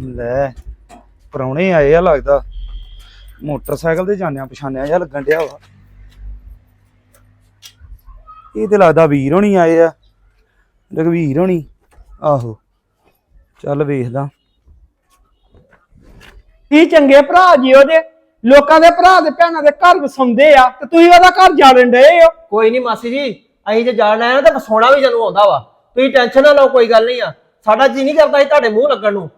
ਲੈ ਪਰੌਣੇ ਆਏ ਆ ਲੱਗਦਾ। ਮੋਟਰਸਾਈਕਲ ਤੇ ਜਾਣਿਆ ਪਛਾਣਿਆ ਜਾਂ ਲੱਗਣ ਡਿਆ ਵਾ। ਇਹ ਤੇ ਲੱਗਦਾ ਵੀਰ ਹੋਣੀ ਆਏ ਆ। ਰਘਵੀਰ ਹੋਣੀ। ਆਹੋ ਚੱਲ ਵੇਖਦਾ। ਕੀ ਚੰਗੇ ਭਰਾ ਜੀ ਉਹਦੇ। ਲੋਕਾਂ ਦੇ ਭਰਾ ਦੇ ਭੈਣਾਂ ਦੇ ਘਰ ਵਸਾਉਂਦੇ ਆ ਤੇ ਤੁਸੀਂ ਉਹਦਾ ਘਰ ਜਾੜਨ ਡਏ ਹੋ। ਕੋਈ ਨਹੀਂ ਮਾਸੀ ਜੀ ਅਸੀਂ ਜੇ ਜਾਣ ਆਏ ਨਾ ਤਾਂ ਵਸਾਉਣਾ ਵੀ ਜਨੂੰ ਆਉਂਦਾ ਵਾ। ਤੁਸੀਂ ਟੈਨਸ਼ਨ ਨਾ ਲਓ ਕੋਈ ਗੱਲ ਨਹੀਂ ਆ। ਸਾਡਾ ਜੀ ਨਹੀਂ ਕਰਦਾ ਸੀ ਤੁਹਾਡੇ ਮੂੰਹ ਲੱਗਣ ਨੂੰ।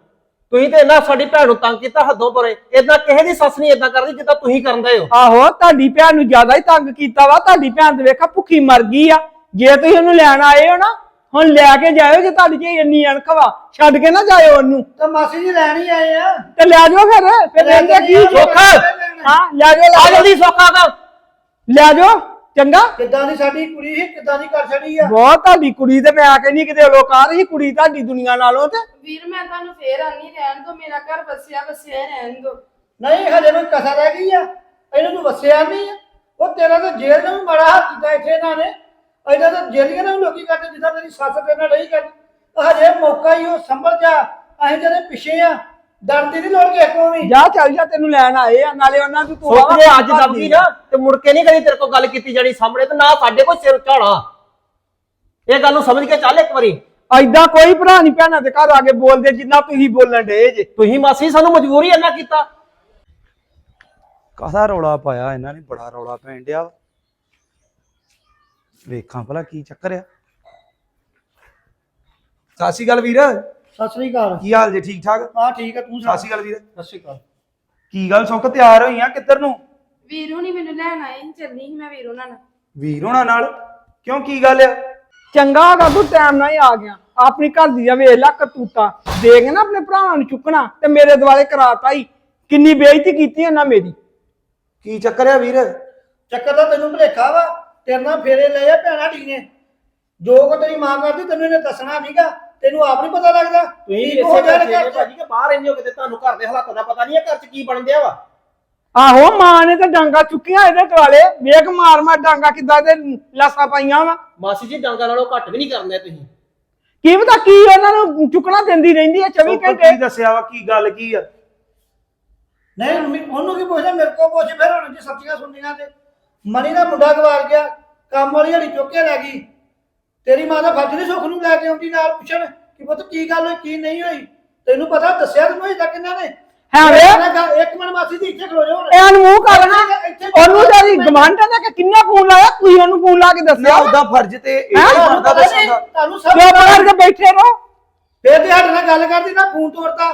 ਤੁਸੀਂ ਤੇ ਇੰਨਾ ਸਾਡੀ ਭੈਣ ਨੂੰ ਤੰਗ ਕੀਤਾ ਹੱਦੋਂ ਪਰੇ ਇਦਾਂ ਕਿਸੇ ਦੀ ਸੱਸ ਨਹੀਂ ਇਦਾਂ ਕਰਦੀ ਜਿੱਦਾਂ ਤੁਸੀਂ ਕਰਦੇ ਹੋ। ਆਹੋ ਤੁਹਾਡੀ ਭੈਣ ਨੂੰ ਜ਼ਿਆਦਾ ਹੀ ਤੰਗ ਕੀਤਾ ਵਾ ਤੁਹਾਡੀ ਭੈਣ ਤੇ ਵੇਖਾ ਭੁੱਖੀ ਮਰ ਗਈ ਆ। ਜੇ ਤੁਸੀਂ ਉਹਨੂੰ ਲੈਣ ਆਏ ਹੋ ਨਾ ਹੁਣ ਲੈ ਕੇ ਜਾਇਓ ਜੇ ਤੁਹਾਡੀ ਚ ਇੰਨੀ ਅਣਖ ਵਾ ਛੱਡ ਕੇ ਨਾ ਜਾਇਓ ਉਹਨੂੰ। ਤਾਂ ਮਾਸੀ ਜੀ ਲੈਣ ਹੀ ਆਏ ਆ। ਤੇ ਲੈ ਜਾਓ ਫਿਰ ਫਿਰ ਲੈ ਕੀ ਜਾਓ। ਸੁੱਖ! ਹਾਂ ਲੈ ਜਾਓ ਆ ਲੈ ਜਾਓ। ਜਲਦੀ ਸੌਖਾ ਤਾਂ। ਲੈ ਜਾਓ। ਚੰਗਾ? ਕਿੱਦਾਂ ਦੀ ਸਾਡੀ ਕੁੜੀ ਸੀ? ਕਿੱਦਾਂ ਦੀ ਕਰ ਛੜੀ ਆ? ਬਹੁਤ ਤੁਹਾਡੀ ਕੁੜੀ ਤੇ ਮੈਂ ਕਹਿੰਦੀ ਕਿਤੇ ਲੋਕ ਆ ਰਹੀ ਕੁੜੀ ਤੁਹਾਡੀ ਦੁਨੀਆ ਨਾਲੋਂ ਤੇ। ਵੀਰ ਮੈਂ ਤੁਹਾਨੂੰ ਫੇਰ ਆਨੀ ਰਹਿਣ ਦੋ ਮੇਰਾ ਘਰ ਵਸਿਆ ਵਸਿਆ ਹੀ ਰਹਿਣ ਦੋ। ਨਹੀਂ ਹਜੇ ਕੋਈ ਕਸਰ ਰਹਿ ਗਈ ਆ। ਇਹਨੂੰ ਤੂੰ ਵਸਿਆ ਨਹੀਂ ਆ। ਉਹ ਤੇਰਾ ਤਾਂ ਜੇਲ੍ਹ ਨੇ ਵੀ ਮਾੜਾ ਹੱਥ ਕੀਤਾ ਇੱਥੇ ਇਹਨਾਂ ਨੇ। ਇਹਨਾਂ ਤਾਂ ਜੇਲ੍ਹੀਆਂ ਨੇ ਵੀ ਲੋਕੀ ਕਰਦੇ ਜਿੱਦਾਂ ਤੇਰੀ ਸੱਸ ਤੇਰੇ ਨਾਲ ਨਹੀਂ ਕਰਦੀ ਹਜੇ ਮੌਕਾ ਹੀ ਉਹ ਸੰਭਲ ਜਾ। ਅਸੀਂ ਜਿਹੜੇ ਪਿੱਛੇ ਆ ਡਰਦੀ ਨਹੀਂ ਲੋੜ ਕੇ ਕੋਈ ਵੀ। ਜਾ ਚੱਲ ਜਾ ਤੈਨੂੰ ਲੈਣ ਆਏ ਆ ਨਾਲੇ ਉਹਨਾਂ ਦੀ ਤੂੰ ਸੁੱਖ ਜੇ ਅੱਜ ਦੱਬ ਗਈ ਨਾ ਤੇ ਮੁੜ ਕੇ ਨਹੀਂ ਕਦੀ ਤੇਰੇ ਕੋਲ ਗੱਲ ਕੀਤੀ ਜਾਣੀ ਸਾਹਮਣੇ ਤੇ ਨਾ ਸਾਡੇ ਕੋਲ ਸਿਰ ਝਾੜਾ। ਇਹ ਗੱਲ ਨੂੰ ਸਮਝ ਕੇ ਚੱਲ ਇੱਕ ਵਾਰੀ। ਐਦਾਂ ਕੋਈ ਭਰਾ ਨਹੀਂ ਭੈਣਾਂ ਦੇ ਘਰ ਆ ਕੇ ਬੋਲਦੇ ਜਿੰਨਾ ਤੁਸੀਂ ਬੋਲਣ ਡੇ ਜੇ। ਤੁਸੀਂ ਮਾਸੀ ਸਾਨੂੰ ਮਜਬੂਰੀ ਇੰਨਾ ਕੀਤਾ। ਕਾਹਦਾ ਰੌਲਾ ਪਾਇਆ ਇਹਨਾਂ ਨੇ ਬੜਾ ਰੌਲਾ ਪੈਣ ਡਿਆ ਵੇਖਾਂ ਭਲਾ ਕੀ ਚੱਕਰ ਆ। ਸਤਿ ਸ਼੍ਰੀ ਅਕਾਲ ਵੀਰ। ਸਤਿ ਸ੍ਰੀ ਅਕਾਲ। ਕੀ ਹਾਲ ਜੇ ਠੀਕ ਠਾਕ? ਹਾਂ ਠੀਕ ਆ ਤੂੰ ਸਤਿ ਸ਼੍ਰੀ ਅਕਾਲ ਵੀਰ। ਸਤਿ ਸ੍ਰੀ ਅਕਾਲ। ਕੀ ਗੱਲ ਸੁੱਖ ਤਿਆਰ ਹੋਈਆਂ ਕਿੱਧਰ ਨੂੰ? ਵੀਰ ਹੁਣੀ ਮੈਨੂੰ ਲੈਣ ਆਏ ਸੀ ਚੱਲੀ ਸੀ ਮੈਂ ਵੀਰ ਨਾਲ। ਵੀਰ ਹੋਣਾ ਨਾਲ? ਕਿਉਂ ਕੀ ਗੱਲ ਆ? ਚੰਗਾ ਹੈਗਾ ਤੂੰ ਟਾਈਮ ਨਾਲ ਹੀ ਆ ਗਿਆ। ਆਪਣੀ ਘਰ ਦੀ ਆ ਵੇਖ ਲੈ ਕਰਤੂਤਾ। ਦੇਖ ਨਾ ਆਪਣੇ ਭਰਾਵਾਂ ਨੂੰ ਚੁੱਕਣਾ ਤੇ ਮੇਰੇ ਦੁਆਲੇ ਕਰਾਤਾ ਹੀ ਕਿੰਨੀ ਬੇਇੱਜ਼ਤੀ ਕੀਤੀ ਇਹਨਾਂ ਮੇਰੀ। ਕੀ ਚੱਕਰ ਆ ਵੀਰ? ਚੱਕਰ ਤਾਂ ਤੈਨੂੰ ਭੁਲੇਖਾ ਵਾ। ਤੇਰੇ ਨਾਲ ਫੇਰੇ ਲਏ ਆ ਭੈਣਾ ਢੀ ਨੇ। ਜੋ ਕੋ ਤੇਰੀ ਮਾਂ ਕਰਦੀ ਤੈਨੂੰ ਇਹਨੇ ਦੱਸਣਾ ਨਹੀਂਗਾ ਤੈਨੂੰ ਆਪ ਨਹੀਂ ਪਤਾ ਲੱਗਦਾ? ਤੁਸੀਂ ਹੋ ਇਸੇ ਜਾਣ ਕਰਕੇ ਘਰ? ਭਾਜੀ ਕਿ ਬਾਹਰ ਰਹਿੰਦੇ ਹੋ ਕਿਤੇ ਤੁਹਾਨੂੰ ਘਰ ਦੇ ਹਾਲਾਤਾਂ ਦਾ ਪਤਾ ਨਹੀਂ ਹੈ ਘਰ 'ਚ ਕੀ ਬਣ ਵਾ? ਆਹੋ ਮਾਂ ਨੇ ਤਾਂ ਡਾਂਗਾ ਚੁੱਕੀਆਂ ਇਹਦੇ ਦੁਆਲੇ ਵੇਖ ਮਾਰ ਮਾਰ ਡਾਂਗਾ ਕਿੱਦਾਂ ਦੇ ਲਾਸਾਂ ਪਾਈਆਂ ਵਾ। ਮਾਸੀ ਜੀ ਡਾਂਗਾ ਨਾਲੋਂ ਘੱਟ ਵੀ ਨਹੀਂ ਕਰਦੇ ਤੁਸੀਂ। ਕੀ ਪਤਾ ਕੀ ਉਹਨਾਂ ਨੂੰ ਚੁੱਕਣਾ ਦਿੰਦੀ ਰਹਿੰਦੀ ਹੈ 24 ਸੁੱਖ ਘੰਟੇ। ਕੀ ਦੱਸਿਆ ਵਾ ਕੀ ਗੱਲ ਕੀ ਆ? ਨਹੀਂ ਮੰਮੀ ਉਹਨੂੰ ਕੀ ਪੁੱਛਦਾ ਮੇਰੇ ਕੋਲ ਪੁੱਛ ਫਿਰ ਹੁਣ ਜੇ ਸੱਚੀਆਂ ਸੁਣਦੀਆਂ ਤੇ। ਮਨੀ ਦਾ ਮੁੰਡਾ ਗਵਾਰ ਗਿਆ ਕੰਮ ਵਾਲੀ ਹੜੀ ਚੁੱਕ ਕੇ ਲੈ ਗਈ। ਤੇਰੀ ਮਾਂ ਦਾ ਫਰਜ਼ ਨਹੀਂ ਸੁੱਖ ਨੂੰ ਲੈ ਕੇ ਆਉਂਦੀ ਨਾਲ ਪੁੱਛਣ ਕਿ ਪੁੱਤ ਕੀ ਗੱਲ ਹੋਈ ਕੀ ਨਹੀਂ ਹੋਈ? ਤੈਨੂੰ ਪਤਾ ਦੱਸਿਆ ਤੈਨੂੰ ਅਜੇ ਤੱਕ ਇਹਨਾਂ ਨੇ? ਹੈ ਵੇ? ਮੈਂ ਕਿਹਾ, ਇੱਕ ਮਿੰਟ ਮਾਸੀ ਜੀ ਇੱਥੇ ਖਲੋ ਜਾ ਹੁਣ। ਇਹਨਾਂ ਨੂੰ ਮੂੰਹ ਕਰਨਾ ਉਹਨੂੰ ਤੇਰੀ ਗਵਾਂਢ ਨੇ ਕਿ ਕਿੰਨਾ ਫੋਨ ਲਾਇਆ? ਤੁਸੀਂ ਉਹਨੂੰ ਫੋਨ ਲਾ ਕੇ ਨਾ ਦੱਸਿਆ ਉਹਦਾ ਫਰਜ਼ ਤੇ ਇਹ ਹੈਂ? ਤੁਹਾਨੂੰ ਪਤਾ ਨਹੀਂ ਦਾ। ਤੁਹਾਨੂੰ ਸਭ ਚੁੱਪ ਕਰਕੇ ਬੈਠੇ ਰਹੋ। ਫੇਰ ਤੇ ਸਾਡੇ ਨਾਲ ਗੱਲ ਕਰਦੀ ਨਾ ਫੋਨ ਤੋੜਤਾ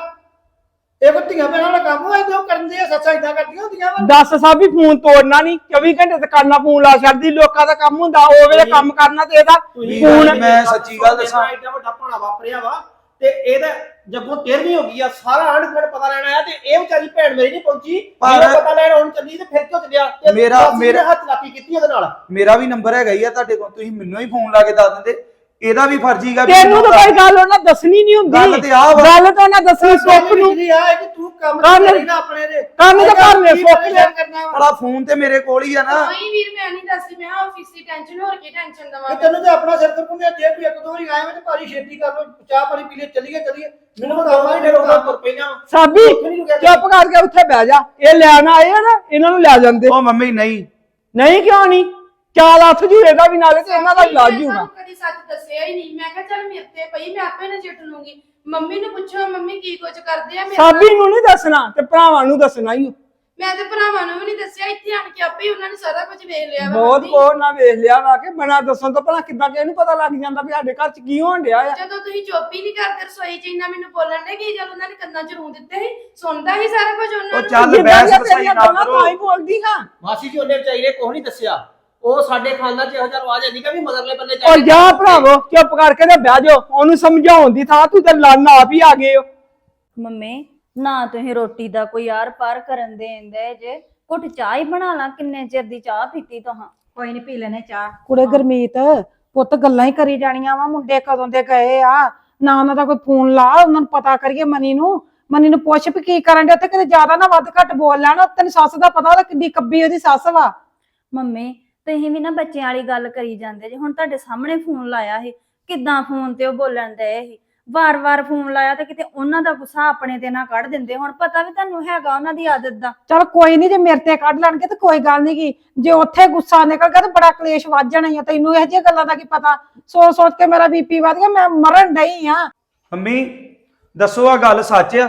ਇਹ ਕੋ ਧੀਆਂ ਭੈਣਾਂ ਦਾ ਕੰਮ ਹੋਇਆ ਤੇ ਉਹ ਕਰਦੇ ਆ ਸੱਚਾ ਇਦਾਂ ਕਰਦੀਆਂ ਹੁੰਦੀਆਂ ਵਾ। ਦੱਸ ਸਾਹਿਬ ਵੀ ਫੋਨ ਤੋੜਨਾ ਨਹੀਂ 24 ਘੰਟੇ ਤੇ ਕਰਨਾ ਫੋਨ ਲਾ ਛੱਡਦੀ ਲੋਕਾਂ ਦਾ ਕੰਮ ਹੁੰਦਾ ਉਹ ਵੇਲੇ ਕੰਮ ਕਰਨਾ ਤੇ ਇਹਦਾ ਤੁਸੀਂ ਫੋਨ ਮੈਂ ਸੱਚੀ ਗੱਲ ਦੱਸਾਂ। ਐਡਾ ਵੱਡਾ ਭਾਣਾ ਵਾਪਰਿਆ ਵਾ ਤੇ ਇਹਦਾ ਜੱਗੋਂ 13ਵੀਂ ਹੋ ਗਈ ਆ ਸਾਰਾ ਆਂਢ ਗੁਆਂਢ ਪਤਾ ਲੈਣ ਆਇਆ ਤੇ ਇਹ ਵਿਚਾਰੀ ਭੈਣ ਮੇਰੀ ਨਹੀਂ ਪਹੁੰਚੀ ਪਰ- ਜਿਹੜਾ ਪਤਾ ਲੈਣ ਹੁਣ ਚੱਲੀ ਤੇ ਫਿਰ ਕਿਉਂ ਚੱਲਿਆ? ਤੇ ਮੇਰਾ- ਨੇ ਮੇਰਾ- ਹੱਥ ਲਾਕੀ ਕੀਤੀ ਉਹਦੇ ਨਾਲ। ਮੇਰਾ ਵੀ ਨੰਬਰ ਹੈਗਾ ਹੀ ਆ ਤੁਹਾਡੇ ਕੋਲ ਤੁਸੀਂ ਮੈਨੂੰ ਹੀ ਫੋਨ ਲਾ ਕੇ ਦੱਸ ਦਿੰਦੇ। ਇਹਦਾ ਵੀ ਫਰਜ਼ ਹੀਗਾ ਤੈਨੂੰ ਤਾਂ ਕੋਈ ਗੱਲ ਉਹਨਾਂ ਦੱਸਣੀ ਨਹੀਂ ਹੁੰਦੀ। ਗੱਲ ਤੇ ਵਾ। ਗੱਲ ਤਾਂ ਉਹਨਾਂ ਦੱਸਣੀ ਸੁੱਖ ਨੂੰ। ਨਹੀਂ ਆ ਕਿ ਤੂੰ ਕੰਮ ਕਰੀ ਨਾ ਆਪਣੇ ਦੇ ਕੰਮ ਤਾਂ ਕਰ ਲੈ, ਸੁੱਖ ਵਾ? ਬੜਾ ਫੋਨ ਤੇ ਮੇਰੇ ਕੋਲ ਹੀ ਆ ਨਾ। ਕੋਈ ਵੀਰ ਮੈਂ ਨਹੀਂ ਦੱਸਦੀ ਮੈਂ ਆਫਿਸ ਦੀ ਟੈਨਸ਼ਨ ਹੋਰ ਕੀ ਟੈਨਸ਼ਨ ਦਵਾਂ ਤੈਨੂੰ ਤੇ ਆਪਣਾ ਸਿਰ ਕਰਪੁੰਨੇ ਜੇ ਤੂੰ ਇੱਕ ਦੋ ਵਾਰੀ ਆਇਆ ਵਾ ਤੇ ਭਾਰੀ ਛੇਤੀ ਕਰ ਲੋ ਚਾਹ ਪਾਣੀ ਪੀ ਲੈ ਚੱਲੀਏ ਚੱਲੀਏ। ਮੈਨੂੰ ਉਹਦਾ ਨਹੀਂ ਤੁਰ ਪੈਣਾ ਸਾਬੀ ਚੁੱਪ ਕਰਕੇ ਉੱਥੇ ਬਹਿ ਜਾ। ਇਹ ਲੈਣ ਆਏ ਆ ਨਾ ਇਹਨਾਂ ਨੂੰ ਲੈ ਜਾਂਦੇ। ਉਹ ਮੰਮੀ ਨਹੀਂ। ਨਹੀਂ ਕਿਉਂ ਨਹੀਂ? ਚਾਲ ਹੱਥ ਜੂ ਇਹਦਾ ਵੀ ਨਾਲੇ ਤੇ ਇਹਨਾਂ ਦਾ ਇਲਾਜ ਹੀ ਹੋਣਾ ਤੁਹਾਨੂੰ ਕਦੀ ਸੱਚ ਦੱਸਿਆ ਹੀ ਨਹੀਂ। ਮੈਂ ਕਿਹਾ ਚੱਲ ਮੇਰੇ ਤੇ ਪਈ ਮੈਂ ਆਪੇ ਨਜਿੱਠ ਲੂੰਗੀ। ਮੰਮੀ ਨੂੰ ਪੁੱਛੋ ਮੰਮੀ ਕੀ ਕੁਝ ਕਰਦੇ ਆ ਮੇਰੇ ਨਾਲ। ਸਾਬੀ ਨੂੰ ਨਹੀਂ ਦੱਸਣਾ ਤੇ ਭਰਾਵਾਂ ਨੂੰ ਦੱਸਣਾ ਹੀ ਮੈਂ ਤੇ ਭਰਾਵਾਂ ਨੂੰ ਵੀ ਨਹੀਂ ਦੱਸਿਆ। ਇੱਥੇ ਆਣ ਕੇ ਆਪੇ ਹੀ ਉਹਨਾਂ ਨੇ ਸਾਰਾ ਕੁਝ ਵੇਖ ਲਿਆ ਵਾ ਬਹੁਤ ਮੰਮੀ। ਨਾ ਵੇਖ ਲਿਆ ਵਾ ਕਿ ਬਣਾ ਦੱਸਣ ਤੋਂ ਪਹਿਲਾਂ ਕਿੱਦਾਂ ਕਿ ਇਹਨੂੰ ਪਤਾ ਲੱਗ ਜਾਂਦਾ ਵੀ ਸਾਡੇ ਘਰ ਚ ਕੀ ਹੋਣ ਡਿਆ ਆ। ਜਦੋਂ ਤੁਸੀਂ ਚੁੱਪ ਹੀ ਨਹੀਂ ਕਰਦੇ ਰਸੋਈ 'ਚ ਇੰਨਾ ਮੈਨੂੰ ਬੋਲਣ ਦੇ ਕੀ ਜਦ ਉਹਨਾਂ ਨੇ ਕੰਨਾਂ 'ਚ ਰੂੰ ਦਿੱਤੇ ਸੀ ਸੁਣਦਾ ਹੀ ਸਾਰਾ ਕੁਝ ਉਹਨਾਂ ਉਹ ਨੂੰ। ਚੱਲ ਜਿੱਦਾਂ ਬਹਿਸ ਦੀਆਂ ਬਸਾਈ ਤੇਰੀਆਂ ਨਾ ਗੱਲਾਂ ਕਰੋ। ਤਾਂ ਹੀ ਬੋਲਦੀ ਹਾਂ। ਮਾਸੀ ਜੀ ਉਹਨੇ ਵਿਚਾਰੀ ਨੇ ਕੁਝ ਨਹੀਂ ਦੱਸਿਆ। ਉਹ ਸਾਡੇ ਖਾਨਦਾਨ 'ਚ ਇਹੋ ਜਿਹਾ ਰਵਾਜ ਹੈ ਨਹੀਂ ਕਿ ਵੀ ਮਗਰਲੇ ਬੰਦੇ ਔਰ ਚਾਹੀਦੇ ਜਾ ਭਰਾਵੋ ਚੁੱਪ ਕਰਕੇ ਤੇ ਬਹਿ ਜਾਓ ਉਹਨੂੰ ਸਮਝਾਉਣ ਦੀ ਥਾਂ ਤੂੰ ਤੇ ਲੜਨ ਆਪ ਹੀ ਆ ਗਏ ਹੋ। ਮੰਮੀ ਨਾ ਤੁਸੀਂ ਰੋਟੀ ਦਾ ਕੋਈ ਆਰ ਪਾਰ ਕਰਨ ਦੇਂਦੇ ਜੇ ਘੁੱਟ ਚਾਹ ਹੀ ਬਣਾ ਲਾ ਕਿੰਨੇ ਚਿਰ ਦੀ ਚਾਹ ਪੀਤੀ ਤੁਹਾਂ ਕੋਈ ਨਹੀਂ ਪੀ ਲੈਣੇ ਚਾਹ। ਕੁੜੇ ਗਰਮੀਤ ਪੁੱਤ ਗੱਲਾਂ ਹੀ ਕਰੀ ਜਾਣੀਆਂ ਵਾ ਮੁੰਡੇ ਕਦੋਂ ਦੇ ਗਏ ਆ? ਨਾ ਉਹਨਾਂ ਦਾ ਕੋਈ ਫੋਨ ਲਾ ਉਹਨਾਂ ਨੂੰ ਪਤਾ ਕਰੀਏ ਮਨੀ ਨੂੰ। ਮਨੀ ਨੂੰ ਪੁੱਛ ਵੀ ਕੀ ਕਰਨ ਦੇ ਉੱਥੇ ਕਿਤੇ ਜ਼ਿਆਦਾ ਨਾ ਵੱਧ ਘੱਟ ਬੋਲ ਲੈਣ ਤੈਨੂੰ ਸੱਸ ਦਾ ਪਤਾ ਉਹਦਾ ਕਿੱਡੀ ਕੱਬੀ ਉਹਦੀ ਸੱਸ ਵਾ। ਮੰਮੀ ਤੁਸੀਂ ਵੀ ਨਾ ਬੱਚਿਆਂ ਵਾਲੀ ਗੱਲ ਕਰੀ ਜਾਂਦੇ ਜੇ। ਹੁਣ ਤੁਹਾਡੇ ਸਾਹਮਣੇ ਫੋਨ ਲਾਇਆ ਸੀ ਕਿੱਦਾਂ ਫੋਨ ਤੇ ਉਹ ਬੋਲਣ ਦੇ ਸੀ? ਵਾਰ-ਵਾਰ ਫੋਨ ਲਾਇਆ ਤੇ ਕਿਤੇ ਉਹਨਾਂ ਦਾ ਗੁੱਸਾ ਆਪਣੇ ਤੇ ਨਾ ਕੱਢ ਦਿੰਦੇ। ਹੁਣ ਪਤਾ ਵੀ ਤੁਹਾਨੂੰ ਹੈਗਾ ਉਹਨਾਂ ਦੀ ਆਦਤ ਦਾ। ਚਲ ਕੋਈ ਨਹੀਂ ਜੇ ਮੇਰੇ ਤੇ ਕੱਢ ਲੈਣਗੇ ਤੇ ਕੋਈ ਗੱਲ ਨਹੀਂ ਗੀ। ਜੇ ਉੱਥੇ ਗੁੱਸਾ ਨਿਕਲ ਗਿਆ ਤੇ ਬੜਾ ਕਲੇਸ਼ ਵੱਜ ਜਾਣਾ ਹੀ ਆ। ਤੈਨੂੰ ਇਹੋ ਜਿਹੀਆਂ ਗੱਲਾਂ ਦਾ ਕੀ ਪਤਾ? ਸੋਚ ਸੋਚ ਕੇ ਮੇਰਾ ਬੀਪੀ ਵੱਧ ਗਿਆ ਮੈਂ ਮਰਨ ਡਈ ਆ। ਮੰਮੀ ਦੱਸੋ ਆ ਗੱਲ ਸੱਚ ਆ?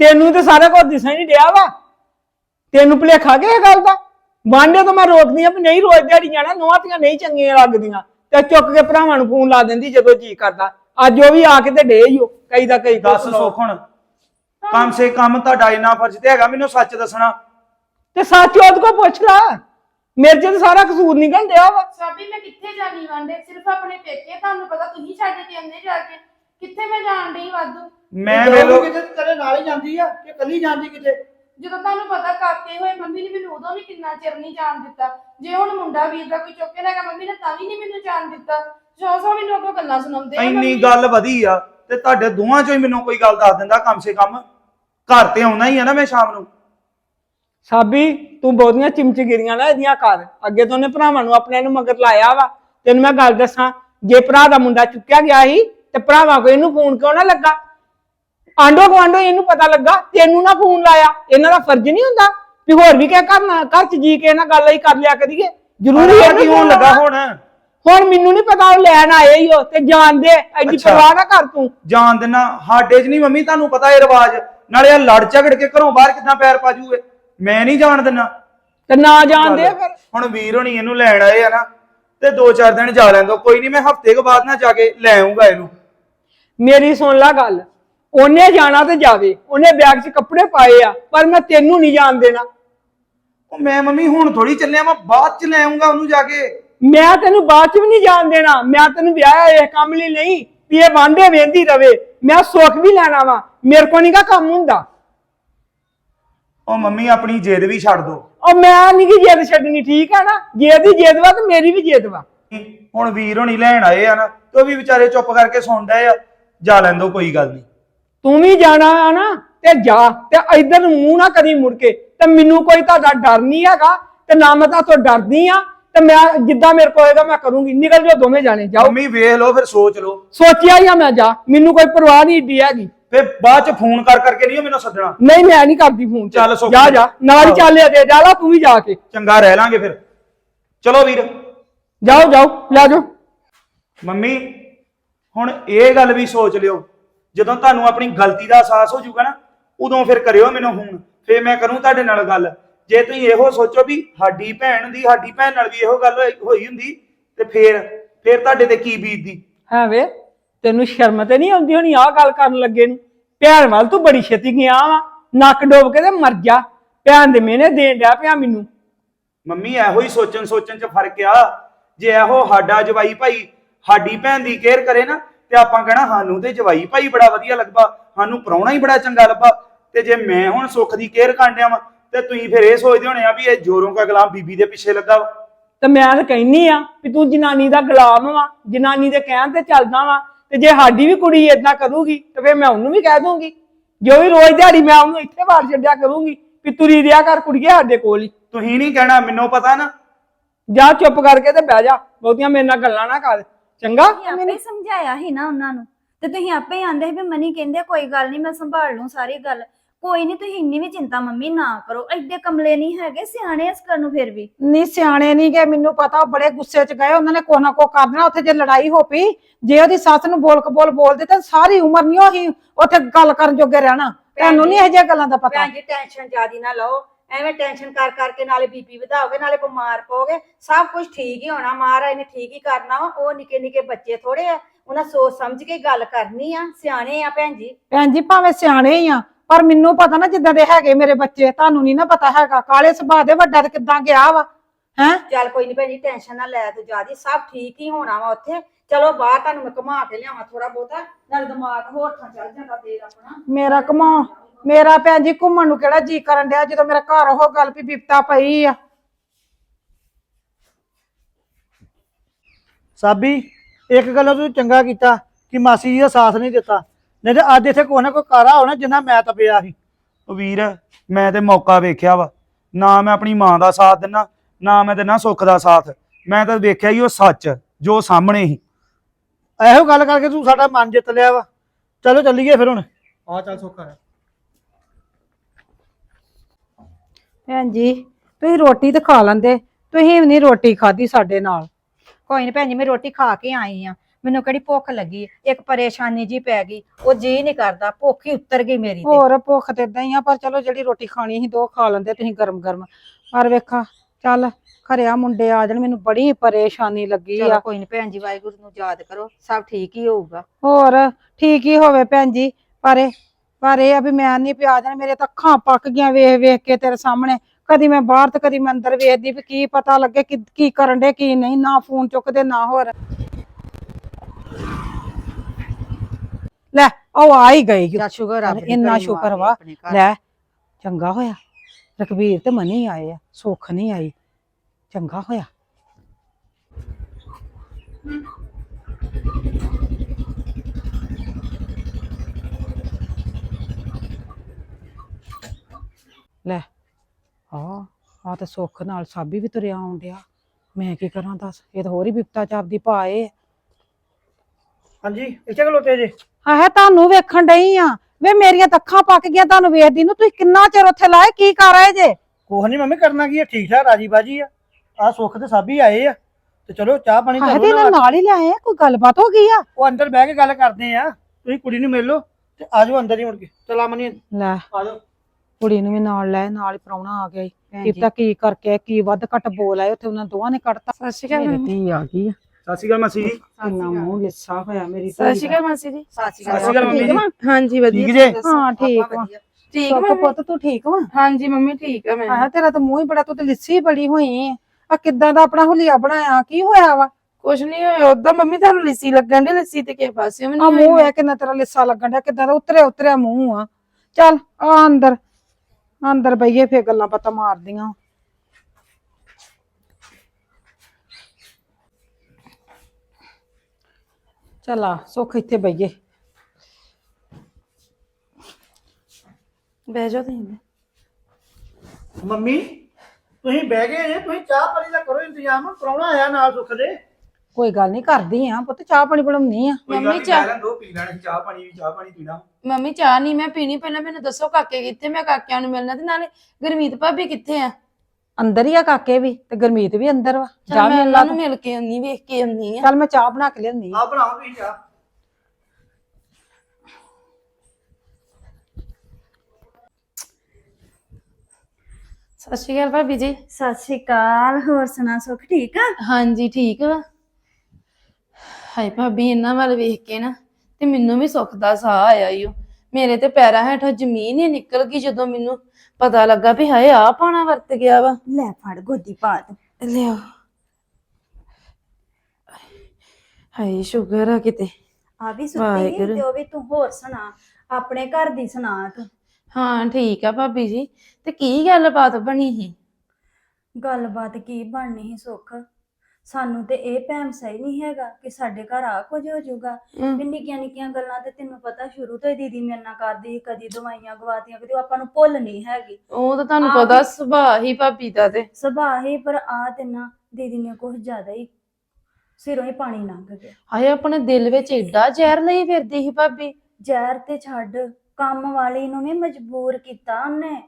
ਤੈਨੂੰ ਤੇ ਸਾਰਾ ਕੁਝ ਦਿਸਾਂ ਨਹੀਂ ਡਿਆ ਵਾ। ਤੈਨੂੰ ਭੁਲੇਖਾ ਗਿਆ ਇਹ ਗੱਲ ਦਾ? ਵਾਂਡੇ ਤੋਂ ਮੈਂ ਰੋਕਦੀ ਆ ਵੀ ਨਹੀਂ ਰੋਜ਼ ਦਿਹਾੜੀ ਜਾਣਾ ਨੋਹਾਂ ਨਹੀਂ ਚੰਗੀਆਂ ਲੱਗਦੀਆਂ। ਤੇ ਚੁੱਕ ਕੇ ਭਰਾਵਾਂ ਨੂੰ ਫੋਨ ਲਾ ਦਿੰਦੀ ਜਦੋਂ ਜੀ ਕਰਦਾ। ਅੱਜ ਉਹ ਵੀ ਆ ਕੇ ਤੇ ਡੇ ਹੀ ਹੋ ਕਈ ਦਾ ਕਈ ਦੱਸ ਸੁੱਖ ਹੁਣ। ਕਮ ਸੇ ਕਮ ਤੁਹਾਡਾ ਇੰਨਾ ਫਰਜ਼ ਤੇ ਹੈਗਾ ਮੈਨੂੰ ਸੱਚ ਦੱਸਣਾ। ਤੇ ਸੱਚ ਉਹਦੇ ਕੋ ਪੁੱਛ ਲਾ। ਮੇਰੇ ਚ ਤਾਂ ਸਾਰਾ ਕਸੂਰ ਨਿਕਲ ਡਿਆ ਵਾ। ਸਾਬੀ ਮੈਂ ਕਿੱਥੇ ਜਾਣੀ ਵਾਂਡੇ ਸਿਰਫ ਆਪਣੇ ਪੇਕੇ ਤੁਹਾਨੂੰ ਪਤਾ ਤੁਸੀਂ ਛੱਡ ਕੇ ਆਉਂਦੇ ਜਾ ਕੇ। ਕਿੱਥੇ ਮੈਂ ਜਾਣ ਡਈ ਵਾਧੂ? ਮੈਂ ਵੇਲੋ ਕਿਤੇ ਤੇਰੇ ਨਾਲ ਹੀ ਜਾਂਦੀ ਆ ਕਿ ਕੱਲੀ ਜਾਂਦੀ ਕਿਤੇ? ਜਦੋਂ ਤੁਹਾਨੂੰ ਪਤਾ ਕਾਕੇ ਹੋਏ ਮੰਮੀ ਨੇ ਮੈਨੂੰ ਉਦੋਂ ਵੀ ਕਿੰਨਾ ਚਿਰ ਨਹੀਂ ਜਾਣ ਦਿੱਤਾ। ਜੇ ਹੁਣ ਮੁੰਡਾ ਵੀਰ ਦਾ ਕੋਈ ਚੁੱਕ ਕੇ ਲੈ ਗਿਆ ਮੰਮੀ ਨੇ ਤਾਂ ਵੀ ਨਹੀਂ ਮੈਨੂੰ ਜਾਣ ਦਿੱਤਾ। ਸੌ ਸੌ ਮੈਨੂੰ ਅੱਗੋਂ ਗੱਲਾਂ ਸੁਣਾਉਂਦੇ ਆ ਇੰਨੀ ਮੰਮੀ। ਗੱਲ ਵਧੀ ਆ ਤੇ ਤੁਹਾਡੇ ਦੋਵਾਂ ਚੋਂ ਹੀ ਮੈਨੂੰ ਕੋਈ ਗੱਲ ਦੱਸ ਦਿੰਦਾ ਕਮ ਸੇ ਕਮ। ਘਰ ਤੇ ਆਉਣਾ ਹੀ ਆ ਨਾ ਮੈਂ ਸ਼ਾਮ ਨੂੰ। ਸਾਬੀ ਤੂੰ ਬਹੁਤੀਆਂ ਚਿਮਚਗਿਰੀਆਂ ਨਾ ਇਹਦੀਆਂ ਕਰ। ਅੱਗੇ ਤੋਂ ਉਹਨੇ ਭਰਾਵਾਂ ਨੂੰ ਆਪਣੇ ਨੂੰ ਮਗਰ ਲਾਇਆ ਵਾ। ਤੈਨੂੰ ਮੈਂ ਗੱਲ ਦੱਸਾਂ ਜੇ ਭਰਾ ਦਾ ਮੁੰਡਾ ਚੁੱਕਿਆ ਗਿਆ ਸੀ ਤੇ ਭਰਾਵਾਂ ਕੋ ਇਹਨੂੰ ਫੋਨ ਕਿਉਂ ਨਾ ਲੱਗਾ? ਆਂਡੋ ਗਵਾਂਡੋ ਇਹਨੂੰ ਪਤਾ ਲੱਗਾ ਤੈਨੂੰ ਨਾ ਫੋਨ ਲਾਇਆ। ਇਹਨਾਂ ਦਾ ਫਰਜ਼ ਨਹੀਂ ਹੁੰਦਾ ਵੀ ਹੋਰ ਵੀ ਕਿਆ ਕਰਨਾ ਘਰ ਚ ਜੀ ਕੇ ਇਹਨਾਂ ਗੱਲ ਹੀ ਕਰ ਲਿਆ ਕਰੀਏ। ਜ਼ਰੂਰੀ ਹੈ ਕੀ ਹੋਣ ਲੱਗਾ ਹੁਣ। ਹੁਣ ਮੈਨੂੰ ਨਹੀਂ ਪਤਾ ਉਹ ਲੈਣ ਆਏ ਹੀ ਹੋ ਤੇ ਜਾਣਦੇ ਐਡੀ। ਪਰਵਾਹ ਨਾ ਕਰ ਤੂੰ। ਜਾਣ ਦੇਣਾ ਸਾਡੇ 'ਚ ਨਹੀਂ ਮੰਮੀ ਤੁਹਾਨੂੰ ਪਤਾ ਇਹ ਰਿਵਾਜ। ਨਾਲੇ ਆ ਲੜ ਝਗੜ ਕੇ ਘਰੋਂ ਬਾਹਰ ਕਿੱਦਾਂ ਪੈਰ ਪਾਜੂਏ ਮੈਂ ਨਹੀਂ ਜਾਣ ਦਿੰਨਾ। ਤੇ ਨਾ ਜਾਣਦੇ ਫਿਰ। ਹੁਣ ਵੀਰ ਹੋਣੀ ਇਹਨੂੰ ਲੈਣ ਆਏ ਆ ਨਾ ਤੇ ਦੋ ਚਾਰ ਦਿਨ ਜਾ ਲੈਣ ਦੋ। ਕੋਈ ਨਹੀਂ ਮੈਂ ਹਫ਼ਤੇ ਕੇ ਬਾਅਦ ਨਾ ਜਾ ਕੇ ਲੈ ਆਉਂਗਾ ਇਹਨੂੰ। ਮੇਰੀ ਸੁਣ ਲੈ ਗੱਲ। ਉਹਨੇ ਜਾਣਾ ਤੇ ਜਾਵੇ। ਉਹਨੇ ਬੈਗ 'ਚ ਕੱਪੜੇ ਪਾਏ ਆ ਪਰ ਮੈਂ ਤੈਨੂੰ ਨਹੀਂ ਜਾਣ ਦੇਣਾ। ਉਹ ਮੈਂ ਮੰਮੀ ਹੁਣ ਥੋੜੀ ਚੱਲਿਆ ਮੈਂ ਬਾਅਦ 'ਚ ਲੈ ਆਉਂਗਾ ਉਹਨੂੰ ਜਾ ਕੇ। ਮੈਂ ਤੈਨੂੰ ਬਾਅਦ 'ਚ ਵੀ ਨਹੀਂ ਜਾਣ ਦੇਣਾ। ਮੈਂ ਤੈਨੂੰ ਵਿਆਹਿਆ ਇਹ ਕੰਮ ਲਈ ਨਹੀਂ ਵੀ ਇਹ ਵਾਂਡੇ ਵੇਂਦੀ ਰਵੇ। ਮੈਂ ਸੁੱਖ ਵੀ ਲੈਣਾ ਵਾ। ਮੇਰੇ ਕੋ ਨਹੀਂਗਾ ਕੰਮ ਹੁੰਦਾ। ਉਹ ਮੰਮੀ ਆਪਣੀ ਜਿੱਦ ਵੀ ਛੱਡ ਦੋ। ਉਹ ਮੈਂ ਨਹੀਂ ਕਿ ਜਿੱਦ ਛੱਡਣੀ ਠੀਕ ਹੈ ਨਾ? ਜੇ ਦੀ ਜਿੱਦ ਵਾ ਤੇ ਮੇਰੀ ਵੀ ਜਿੱਦ ਵਾ। ਹੁਣ ਵੀਰ ਹੋਣੀ ਲੈਣ ਆਏ ਆ ਨਾ ਤੇ ਉਹ ਵੀ ਵਿਚਾਰੇ ਚੁੱਪ ਕਰਕੇ ਸੁਣਦਾ ਆ। ਜਾ ਲੈਣ ਦੋ ਕੋਈ ਗੱਲ ਨਹੀਂ ਤੂੰ ਵੀ ਜਾਣਾ ਆ ਨਾ ਤੇ ਜਾ ਤੇ ਇਧਰ ਨੂੰ ਮੂੰਹ ਨਾ ਕਦੀ ਮੁੜ ਕੇ। ਤੇ ਮੈਨੂੰ ਕੋਈ ਤੁਹਾਡਾ ਡਰ ਨਹੀਂ ਹੈਗਾ ਤੇ ਨਾ ਮੈਂ ਤਾਂ ਤੋਂ ਡਰਦੀ ਆ ਤੇ ਮੈਂ ਜਿੱਦਾਂ ਮੇਰੇ ਕੋਲ ਹੋਏਗਾ ਮੈਂ ਕਰੂੰਗੀ। ਨਿਕਲ ਜਾਓ ਦੋਵੇਂ ਜਾਣੇ ਜਾਓ। ਮੰਮੀ ਵੇਖ ਲਓ ਫਿਰ ਸੋਚ ਲਓ। ਸੋਚਿਆ ਹੀ ਆ ਮੈਂ ਜਾ। ਮੈਨੂੰ ਕੋਈ ਪਰਵਾਹ ਨਹੀਂ ਏਡੀ ਹੈਗੀ। ਫਿਰ ਬਾਅਦ 'ਚ ਫੋਨ ਕਰ ਕਰਕੇ ਨਹੀਂ ਮੈਨੂੰ ਸੱਦਣਾ? ਨਹੀਂ ਮੈਂ ਨਹੀਂ ਕਰਦੀ ਫੋਨ ਤੇ। ਚੱਲ ਸੁੱਖ ਜਾ ਨਾਲ। ਜਾ। ਨਾਲ ਹੀ ਚੱਲ ਤੇ ਜਾ ਲਾ ਤੂੰ ਵੀ ਜਾ ਕੇ। ਚੰਗਾ ਰਹਿ ਲਾਂਗੇ ਫਿਰ। ਚਲੋ ਵੀਰ। ਜਾਓ ਜਾਓ। ਲੈ ਜਾਓ। ਮੰਮੀ ਹੁਣ ਇਹ ਗੱਲ ਵੀ ਸੋਚ ਲਿਓ। ਜਦੋਂ ਤੁਹਾਨੂੰ ਆਪਣੀ ਗਲਤੀ ਦਾ ਅਹਿਸਾਸ ਹੋ ਜਾਊਗਾ ਨਾ ਉਦੋਂ ਫਿਰ ਕਰਿਓ ਮੈਨੂੰ ਫੋਨ ਫਿਰ ਮੈਂ ਕਰੂੰ ਤੁਹਾਡੇ ਨਾਲ ਗੱਲ। ਜੇ ਤੁਸੀਂ ਇਹੋ ਸੋਚੋ ਵੀ ਸਾਡੀ ਭੈਣ ਦੀ ਸਾਡੀ ਭੈਣ ਨਾਲ ਵੀ ਇਹੋ ਗੱਲ ਹੋਈ- ਹੋਈ ਹੁੰਦੀ ਤੇ ਫਿਰ ਫਿਰ ਤੁਹਾਡੇ ਤੇ ਕੀ ਬੀਤਦੀ? ਹੈ ਵੇ ਤੈਨੂੰ ਸ਼ਰਮ ਤੇ ਨਹੀਂ ਆਉਂਦੀ ਹੋਣੀ ਆਹ ਗੱਲ ਕਰਨ ਲੱਗੇ ਨੂੰ? ਭੈਣ ਵੱਲ ਤੂੰ ਬੜੀ ਛੇਤੀ ਗਿਆ ਵਾ ਨੱਕ ਡੋਬ ਕੇ ਤੇ ਮਰ ਜਾ। ਭੈਣ ਦੇ ਮਿਹਨੇ ਦੇਣ ਡਿਆ ਪਿਆ ਮੈਨੂੰ। ਮੰਮੀ ਇਹੋ ਹੀ ਸੋਚਣ ਸੋਚਣ ਚ ਫ਼ਰਕ ਆ। ਜੇ ਇਹੋ ਸਾਡਾ ਜਵਾਈ ਭਾਈ ਸਾਡੀ ਭੈਣ ਦੀ ਕੇਅਰ ਕਰੇ ਨਾ ਤੇ ਆਪਾਂ ਕਹਿਣਾ ਸਾਨੂੰ ਤੇ ਜਵਾਈ ਭਾਈ ਬੜਾ ਵਧੀਆ ਲੱਗਦਾ ਸਾਨੂੰ ਪ੍ਰਾਹੁਣਾ ਹੀ ਬੜਾ ਚੰਗਾ ਲੱਗਾ ਤੇ ਜੇ ਮੈਂ ਹੁਣ ਸੁੱਖ ਦੀ ਕੇਅਰ ਕਾਂਡਿਆ ਵਾਂ ਤੇ ਤੁਸੀਂ ਫਿਰ ਇਹ ਸੋਚਦੇ ਹੋਣੇ ਆ ਵੀ ਇਹ ਜੋਰੋਂ ਕਾ ਗੁਲਾਮ ਬੀਬੀ ਦੇ ਪਿੱਛੇ ਲੱਗਾ ਵਾ। ਤੇ ਮੈਂ ਤਾਂ ਕਹਿੰਨੀ ਆ ਵੀ ਤੂੰ ਜਨਾਨੀ ਦਾ ਗੁਲਾਮ ਵਾ ਜਨਾਨੀ ਦੇ ਕਹਿਣ ਤੇ ਚੱਲਦਾ ਵਾ ਤੇ ਜੇ ਸਾਡੀ ਵੀ ਕੁੜੀ ਏਦਾਂ ਕਰੂਗੀ ਤੇ ਫਿਰ ਮੈਂ ਉਹਨੂੰ ਵੀ ਕਹਿ ਦੂੰਗੀ। ਜੋ ਵੀ ਰੋਜ਼ ਦਿਹਾੜੀ ਮੈਂ ਉਹਨੂੰ ਇੱਥੇ ਬਾਹਰ ਛੱਡਿਆ ਕਰੂੰਗੀ ਵੀ ਤੁਰੀ ਰਿਆ ਕਰ ਕੁੜੀਏ ਸਾਡੇ ਕੋਲ ਹੀ। ਤੁਸੀਂ ਨਹੀਂ ਕਹਿਣਾ ਮੈਨੂੰ ਪਤਾ ਨਾ। ਜਾ ਚੁੱਪ ਕਰਕੇ ਤੇ ਬਹਿ ਜਾ ਬਹੁਤੀਆਂ ਮੇਰੇ ਨਾਲ ਗੱਲਾਂ ਨਾ ਕਰ। ਚੰਗਾ? ਤੁਸੀਂ ਆਪੇ ਸਮਝਾਇਆ ਸੀ ਨਾ ਉਹਨਾਂ ਨੂੰ। ਤੇ ਤੁਸੀਂ ਆਪੇ ਹੀ ਆਂਦੇ ਸੀ ਵੀ ਮਨੀ ਕਹਿੰਦੇ ਕੋਈ ਗੱਲ ਨਹੀਂ ਮੈਂ ਸੰਭਾਲ ਲੂੰ ਸਾਰੀ ਗੱਲ। ਕੋਈ ਨਹੀਂ ਤੁਸੀਂ ਇੰਨੀ ਵੀ ਚਿੰਤਾ ਮੰਮੀ ਨਾ ਕਰੋ। ਐਡੇ ਕਮਲੇ ਨਹੀਂ ਹੈਗੇ ਸਿਆਣੇ ਇਸ ਕਰਨ ਨੂੰ ਫਿਰ ਵੀ। ਨਹੀਂ ਸਿਆਣੇ ਨਹੀਂ ਗਏ ਮੈਨੂੰ ਪਤਾ ਉਹ ਬੜੇ ਗੁੱਸੇ 'ਚ ਗਏ ਉਹਨਾਂ ਨੇ ਕੁਛ ਨਾ ਕੁਛ ਕਰ ਦੇਣਾ ਉੱਥੇ ਜੇ ਲੜਾਈ ਹੋ ਪਈ ਜੇ ਉਹਦੀ ਸੱਸ ਨੂੰ ਬੋਲ ਕਬੋਲ ਬੋਲਦੇ ਤਾਂ ਸਾਰੀ ਉਮਰ ਨਹੀਂ ਉਹੀ ਉੱਥੇ ਗੱਲ ਕਰਨ ਜੋਗੇ ਰਹਿਣਾ। ਤੁਹਾਨੂੰ ਨਹੀਂ ਇਹ ਜਿਹੀਆਂ ਗੱਲਾਂ ਦਾ ਪਤਾ। ਭੈਣ ਜੀ ਟੈਨਸ਼ਨ ਜਿਆਦੀ ਨਾ ਲਓ। ਐਵੇਂ ਟੈਨਸ਼ਨ ਕਰ ਕਰਕੇ ਨਾਲੇ ਬੀਪੀ ਵਧਾਓਗੇ ਨਾਲੇ ਬਿਮਾਰ ਪੋਗੇ ਸਭ ਕੁਝ ਠੀਕ ਹੀ ਹੋਣਾ ਮਹਾਰਾਜ ਨੇ ਠੀਕ ਹੀ ਕਰਨਾ ਵਾ ਉਹ ਨਿੱਕੇ ਨਿੱਕੇ ਬੱਚੇ ਥੋੜੇ ਆ ਉਹਨਾਂ ਸੋਚ ਸਮਝ ਕੇ ਗੱਲ ਕਰਨੀ ਆ ਸਿਆਣੇ ਆ ਭੈਣ ਜੀ। ਭੈਣ ਜੀ ਭਾਵੇਂ ਸਿਆਣੇ ਹੀ ਆ ਪਰ ਮੈਨੂੰ ਪਤਾ ਨਾ ਜਿੱਦਾਂ ਦੇ ਹੈਗੇ ਮੇਰੇ ਬੱਚੇ ਤੁਹਾਨੂੰ ਨਹੀਂ ਨਾ ਪਤਾ ਹੈਗਾ ਕਾਲੇ ਸੁਭਾਅ ਦੇ ਵੱਡਾ ਤੇ ਕਿੱਦਾਂ ਗਿਆ ਵਾ ਹੈ? ਚੱਲ ਕੋਈ ਨਹੀਂ ਭੈਣ ਜੀ ਟੈਨਸ਼ਨ ਨਾ ਲੈ ਤੂੰ ਜਿਆਦੀ ਸਭ ਠੀਕ ਹੀ ਹੋਣਾ ਵਾ ਉੱਥੇ। ਚਲੋ ਬਾਹਰ ਤੁਹਾਨੂੰ ਮੈਂ ਘੁਮਾ ਕੇ ਲਿਆਵਾਂ ਥੋੜਾ ਬਹੁਤਾ ਨਾਲ ਦਿਮਾਗ ਹੋਰ ਥਾਂ ਚੱਲ ਜਾਂਦਾ ਫੇਰ ਆਪਣਾ। ਮੇਰਾ ਕਮਾ ਮੇਰਾ ਭੈਣ ਜੀ ਘੁੰਮਣ ਨੂੰ ਕਿਹੜਾ ਜੀ ਕਰਨ ਡਿਆ? ਜਦੋਂ ਮੇਰਾ ਘਰ ਉਹ ਗੱਲ ਵੀ ਬਿਪਤਾ ਪਈ ਆ। ਸਾਬੀ ਇੱਕ ਗੱਲੋਂ ਤੂੰ ਚੰਗਾ ਕੀਤਾ ਕਿ ਮਾਸੀ ਜੀ ਦਾ ਸਾਥ ਨਹੀਂ ਦਿੱਤਾ। ਨਹੀਂ ਤੇ ਅੱਜ ਇੱਥੇ ਕੋਈ ਨਾ ਕੋਈ ਕਾਰਾ ਹੋਣਾ ਜਿੰਨਾ ਮੈਂ ਤਪਿਆ ਸੀ। ਉਹ ਵੀਰ ਮੈਂ ਤੇ ਮੌਕਾ ਵੇਖਿਆ ਵਾ। ਨਾ ਮੈਂ ਆਪਣੀ ਮਾਂ ਦਾ ਸਾਥ ਦਿੰਨਾ ਨਾ ਮੈਂ ਦਿੰਨਾ ਸੁੱਖ ਦਾ ਸਾਥ। ਮੈਂ ਤਾਂ ਵੇਖਿਆ ਹੀ ਉਹ ਸੱਚ ਜੋ ਸਾਹਮਣੇ ਹੀ ਇਹੋ ਗੱਲ ਕਰਕੇ ਤੂੰ ਸਾਡਾ ਮਨ ਜਿੱਤ ਲਿਆ ਵਾ। ਚਲੋ ਚੱਲੀਏ ਫਿਰ ਹੁਣ। ਆ ਚੱਲ ਸੁੱਖ ਆ ਭੈਣ ਜੀ ਤੁਸੀਂ ਰੋਟੀ ਤਾਂ ਖਾ ਲੈਂਦੇ ਤੁਸੀਂ ਵੀ ਨਹੀਂ ਰੋਟੀ ਖਾਧੀ ਸਾਡੇ ਨਾਲ। ਕੋਈ ਨਹੀਂ ਭੈਣ ਜੀ ਮੈਂ ਰੋਟੀ ਖਾ ਕੇ ਆਈ ਆ। ਮੈਨੂੰ ਕਿਹੜੀ ਭੁੱਖ ਲੱਗੀ? ਇੱਕ ਪਰੇਸ਼ਾਨੀ ਜੀ ਪੈ ਗਈ। ਉਹ ਜੀ ਨਹੀਂ ਕਰਦਾ ਭੁੱਖ ਹੀ ਉਤਰ ਗਈ ਮੇਰੀ ਤੇ ਹੋਰ ਭੁੱਖ ਤੇ ਇਦਾਂ ਹੀ ਆ ਪਰ ਚਲੋ ਜਿਹੜੀ ਰੋਟੀ ਖਾਣੀ ਸੀ ਦੋ ਖਾ ਲੈਂਦੇ ਤੁਸੀਂ ਗਰਮ ਗਰਮ ਪਰ ਵੇਖਾ ਚੱਲ ਖਰਿਆ ਮੁੰਡੇ ਆ ਜਾਣ ਮੈਨੂੰ ਬੜੀ ਪਰੇਸ਼ਾਨੀ ਲੱਗੀ ਚਲੋ ਆ ਕੋਈ ਨਹੀਂ ਭੈਣ ਜੀ ਵਾਹਿਗੁਰੂ ਨੂੰ ਯਾਦ ਕਰੋ ਸਭ ਠੀਕ ਹੀ ਹੋਊਗਾ। ਹੋਰ ਠੀਕ ਹੀ ਹੋਵੇ ਭੈਣ ਜੀ ਪਰ ਇਹ ਪਰ ਇਹ ਆ ਵੀ ਮੈਂ ਨਹੀਂ ਪਿਆ ਜਾਣ ਮੇਰੇ ਤਾਂ ਅੱਖਾਂ ਪੱਕ ਗਈਆਂ ਵੇਖ ਵੇਖ ਕੇ ਤੇਰੇ ਸਾਹਮਣੇ। ਕਦੀ ਮੈਂ ਬਾਹਰ ਤੇ ਕਦੀ ਮੈਂ ਅੰਦਰ ਵੇਖਦੀ ਵੀ ਕੀ ਪਤਾ ਲੱਗੇ ਕਿ ਕੀ ਕਰਨ ਦੇ ਕੀ ਨਹੀਂ ਨਾ ਫੋਨ ਚੁੱਕਦੇ ਨਾ ਹੋਰ। ਲੈ ਉਹ ਆ ਹੀ ਗਈ। ਸ਼ੁਗਰ ਰੱਬ ਦੀ ਇੰਨਾ ਸ਼ੁਕਰ ਆ ਵਾ। ਲੈ ਚੰਗਾ ਹੋਇਆ। ਰਕਬੀਰ ਤੇ ਮਨੀ ਆਏ ਆ ਸੁੱਖ ਨਹੀਂ ਆਈ। ਚੰਗਾ ਹੋਇਆ। ਆ ਆ ਤੇ ਸੁੱਖ ਨਾਲ ਸਾਬੀ ਵੀ ਤੁਰਿਆ ਆਉਣ ਡਿਆ। ਮੈਂ ਕੀ ਕਰਾਂ ਦੱਸ? ਇਹ ਤਾਂ ਹੋਰ ਹੀ ਬਿਪਤਾ ਚਾਪਦੀ ਪਾਏ ਹਾਂਜੀ ਇੱਥੇ ਖਲੋਤੇ ਜੇ। ਆਹ ਤੁਹਾਨੂੰ ਵੇਖਣ ਡਈ ਆ। ਵੇ ਮੇਰੀਆਂ ਤਾਂ ਅੱਖਾਂ ਪੱਕ ਗਈਆਂ ਤੁਹਾਨੂੰ ਵੇਖਦੀ ਨੂੰ। ਤੁਸੀਂ ਕਿੰਨਾ ਚਿਰ ਉੱਥੇ ਲਾਏ? ਕੀ ਕਰ ਆਏ ਜੇ? ਕੋਹ ਨਹੀਂ ਮੰਮੀ ਕਰਨਾ ਕੀ ਹੈ ਠੀਕ ਠਾਕ ਰਾਜੀ ਬਾਜੀ ਆ। ਆ ਸੁੱਖ ਤੇ ਸਾਬੀ ਆਏ ਆ। ਤੇ ਚਲੋ ਚਾਹ ਪਾਣੀ ਆਹ ਤੇ ਨਾ ਨਾਲ ਹੀ ਲਿਆਏ ਆ। ਕੋਈ ਗੱਲਬਾਤ ਹੋ ਗਈ ਆ? ਉਹ ਅੰਦਰ ਬਹਿ ਕੇ ਗੱਲ ਕਰਦੇ ਆ। ਤੁਸੀਂ ਕੁੜੀ ਨੂੰ ਮਿਲ ਲਓ ਤੇ ਆ ਜਾਓ ਅੰਦਰ ਹੀ ਮੁੜ ਕੇ। ਚਲਾ ਮਨੀ ਲੈ। ਆ ਜਾਓ। ਕੁੜੀ ਨੂੰ ਵੀ ਨਾਲ ਲੈ ਨਾਲ ਹੀ ਪ੍ਰਾਹੁਣਾ ਆ ਗਿਆ ਈ। ਕੀ ਪਤਾ ਕੀ ਕਰਕੇ ਕੀ ਵੱਧ ਘੱਟ ਬੋਲ ਆਏ ਉੱਥੇ ਉਹਨਾਂ ਦੋਵਾਂ ਨੇ ਕੱਢਤਾ। ਸਤਿ ਸ਼੍ਰੀ ਅਕਾਲ ਮੇਰੀ ਧੀ ਆ ਗਈ ਆ। ਸਤਿ ਸ਼੍ਰੀ ਅਕਾਲ ਮਾਸੀ ਜੀ। ਕਿੰਨਾ ਮੂੰਹ ਲਿੱਸਾ ਹੋਇਆ ਮੇਰੀ ਸਤਿ ਸ਼੍ਰੀ ਅਕਾਲ ਮਾਸੀ ਜੀ। ਸਤਿ ਸ਼੍ਰੀ ਸਤਿ ਸ਼੍ਰੀ ਅਕਾਲ ਮੰਮੀ ਜੀ। ਹਾਂਜੀ ਵਧੀਆ। ਠੀਕ ਜੇ? ਹਾਂ ਠੀਕ ਵਾ। ਠੀਕ ਸੁੱਖ ਮੰਮੀ? ਪੁੱਤ ਤੂੰ ਠੀਕ ਵਾ? ਹਾਂਜੀ ਮੰਮੀ ਠੀਕ ਆ ਮੈਂ। ਆਹ ਤੇਰਾ ਤਾਂ ਮੂੰਹ ਹੀ ਬੜਾ ਤੂੰ ਤੇ ਲਿੱਸੀ ਬੜੀ ਹੋਈ ਆ ਕਿੱਦਾਂ ਦਾ ਆਪਣਾ ਹੁਲੀਆ ਬਣਾਇਆ? ਕੀ ਹੋਇਆ ਵਾ? ਕੁਛ ਨਹੀਂ ਹੋਇਆ ਉਦਾਂ ਮੰਮੀ ਤੁਹਾਨੂੰ ਲੱਸੀ ਲੱਗਣ ਦੀ ਲੱਸੀ ਤੇ ਕਿਸੇ ਪਾਸੇ ਵੀ ਆ ਨਹੀਂ ਮੂੰਹ ਹੈ ਕਿੰਨਾ ਤੇਰਾ ਲਿੱਸਾ ਲੱਗਣ ਡਿਆ ਕਿੱਦਾਂ ਦਾ ਉਤਰਿਆ ਉਤਰਿਆ ਮੂੰਹ ਆ। ਚੱਲ ਆ ਅੰਦਰ। ਅੰਦਰ ਬਈਏ ਫੇਰ ਗੱਲਾਂ ਪਤਾ ਮਾਰਦੀਆਂ ਚੱਲ ਆ ਸੁੱਖ ਇੱਥੇ ਬਈਏ ਬਹਿ ਜਾਓ ਤੁਸੀਂ ਮੰਮੀ ਤੁਸੀਂ ਬਹਿ ਗਏ ਜੇ ਤੁਸੀਂ ਚਾਹ ਪਾਣੀ ਦਾ ਕਰੋ ਇੰਤਜ਼ਾਮ ਪ੍ਰਾਹੁਣਾ ਆਇਆ ਨਾਲ ਸੁੱਖ ਦੇ ਕੋਈ ਗੱਲ ਨਹੀਂ ਕਰਦੀ ਆ ਪੁੱਤ ਚਾਹ ਪਾਣੀ ਬਣਾਉਣੀ ਆ। ਮੰਮੀ ਚਾਹ ਦੋ ਪੀ ਲੈਣ ਚਾਹ ਪਾਣੀ ਵੀ ਚਾਹ ਪਾਣੀ ਪੀਣਾ ਮੰਮੀ ਚਾਹ ਨਹੀਂ ਮੈਂ ਪੀਣੀ ਪਹਿਲਾਂ ਮੈਨੂੰ ਦੱਸੋ ਕਾਕੇ ਕਿੱਥੇ ਮੈਂ ਕਾਕਿਆਂ ਨੂੰ ਮਿਲਣਾ ਤੇ ਨਾਲੇ ਗੁਰਮੀਤ ਭਾਬੀ ਕਿੱਥੇ ਆ? ਅੰਦਰ ਹੀ ਆ ਕਾਕੇ ਵੀ ਤੇ ਗੁਰਮੀਤ ਵੀ ਅੰਦਰ ਵਾ। ਜਾ ਮੈਂ ਮਿਲ ਲਾ ਉਹਨਾਂ ਨੂੰ ਮਿਲ ਕੇ ਆਉਣੀ ਵੇਖ ਕੇ ਆਉਣੀ ਆ। ਚੱਲ ਮੈਂ ਚਾਹ ਬਣਾ ਕੇ ਲਿਆਉਂਦੀ ਆ। ਆ ਬਣਾਓ ਤੁਸੀਂ ਚਾਹ ਸਤਿ ਸ਼੍ਰੀ ਅਕਾਲ ਭਾਬੀ ਜੀ। ਸਤਿ ਸ਼੍ਰੀ ਅਕਾਲ ਹੋਰ ਸੁਣਾ ਸੁੱਖ ਠੀਕ ਆ? ਹਾਂਜੀ ਠੀਕ ਵਾ। ਹਾਏ ਭਾਬੀ ਇਹਨਾਂ ਵੱਲ ਵੇਖ ਕੇ ਨਾ ਤੇ ਮੈਨੂੰ ਵੀ ਸੁੱਖ ਦਾ ਸਾਹ ਆਇਆ ਈ ਓ। ਮੇਰੇ ਤੇ ਪੈਰਾਂ ਹੇਠੋਂ ਜ਼ਮੀਨ ਹੀ ਨਿਕਲ ਗਈ ਜਦੋਂ ਮੈਨੂੰ ਪਤਾ ਲੱਗਾ ਵੀ ਹਾਏ ਆ ਪਾਣਾ ਵਰਤ ਗਿਆ ਵਾ। ਲੈ ਫੜ ਗੋਦੀ ਪਾ ਤੂੰ ਲਿਓ ਹਾਏ ਸ਼ੁਗਰ ਆ ਕਿਤੇ। ਆ ਵੀ ਸੁੱਤੀ ਸੀ ਵਾਹਿਗੁਰੂ। ਤੇ ਉਹ ਵੀ ਤੂੰ ਹੋਰ ਸੁਣਾ ਆਪਣੇ ਘਰ ਦੀ ਸੁਣਾ ਤੂੰ। ਹਾਂ ਠੀਕ ਆ ਭਾਬੀ ਜੀ। ਤੇ ਕੀ ਗੱਲਬਾਤ ਬਣੀ ਸੀ? ਗੱਲਬਾਤ ਕੀ ਬਣਨੀ ਸੀ ਸੁੱਖ? ਸਾਨੂੰ ਤੇ ਇਹ ਭੈਮ ਸਹੀ ਨਹੀਂ ਹੈਗਾ ਕਿ ਸਾਡੇ ਘਰ ਆ ਕੁਝ ਹੋ ਜਾਊਗਾ। ਵੀ ਨਿੱਕੀਆਂ ਨਿੱਕੀਆਂ ਗੱਲਾਂ ਤੇ ਤੈਨੂੰ ਪਤਾ ਸ਼ੁਰੂ ਤੋਂ ਹੀ ਦੀਦੀ ਮੇਰੇ ਨਾਲ ਕਰਦੀ ਸੀ ਕਦੀ ਦਵਾਈਆਂ ਗਵਾਤੀਆਂ ਕਦੀ ਉਹ ਆਪਾਂ ਨੂੰ ਭੁੱਲ ਨਹੀਂ ਹੈਗੀ। ਉਹ ਤਾਂ ਤੁਹਾਨੂੰ ਆਹ ਪਤਾ ਵੀ- ਸੁਭਾਅ ਹੀ ਭਾਬੀ ਦਾ ਤੇ। ਸੁਭਾਅ ਹੀ ਪਰ ਆ ਤੇ ਨਾ ਦੀਦੀ ਨੇ ਕੁਝ ਜ਼ਿਆਦਾ ਹੀ ਸਿਰੋਂ ਹੀ ਪਾਣੀ ਲੰਘ ਗਿਆ। ਹਾਏ ਆਪਣੇ ਦਿਲ ਵਿੱਚ ਏਡਾ ਜ਼ਹਿਰ ਲਈ ਫਿਰਦੀ ਸੀ ਭਾਬੀ। ਜ਼ਹਿਰ ਤੇ ਛੱਡ ਕੰਮ ਵਾਲੀ ਨੂੰ ਵੀ ਮਜਬੂਰ ਕੀਤਾ ਉਹਨੇ।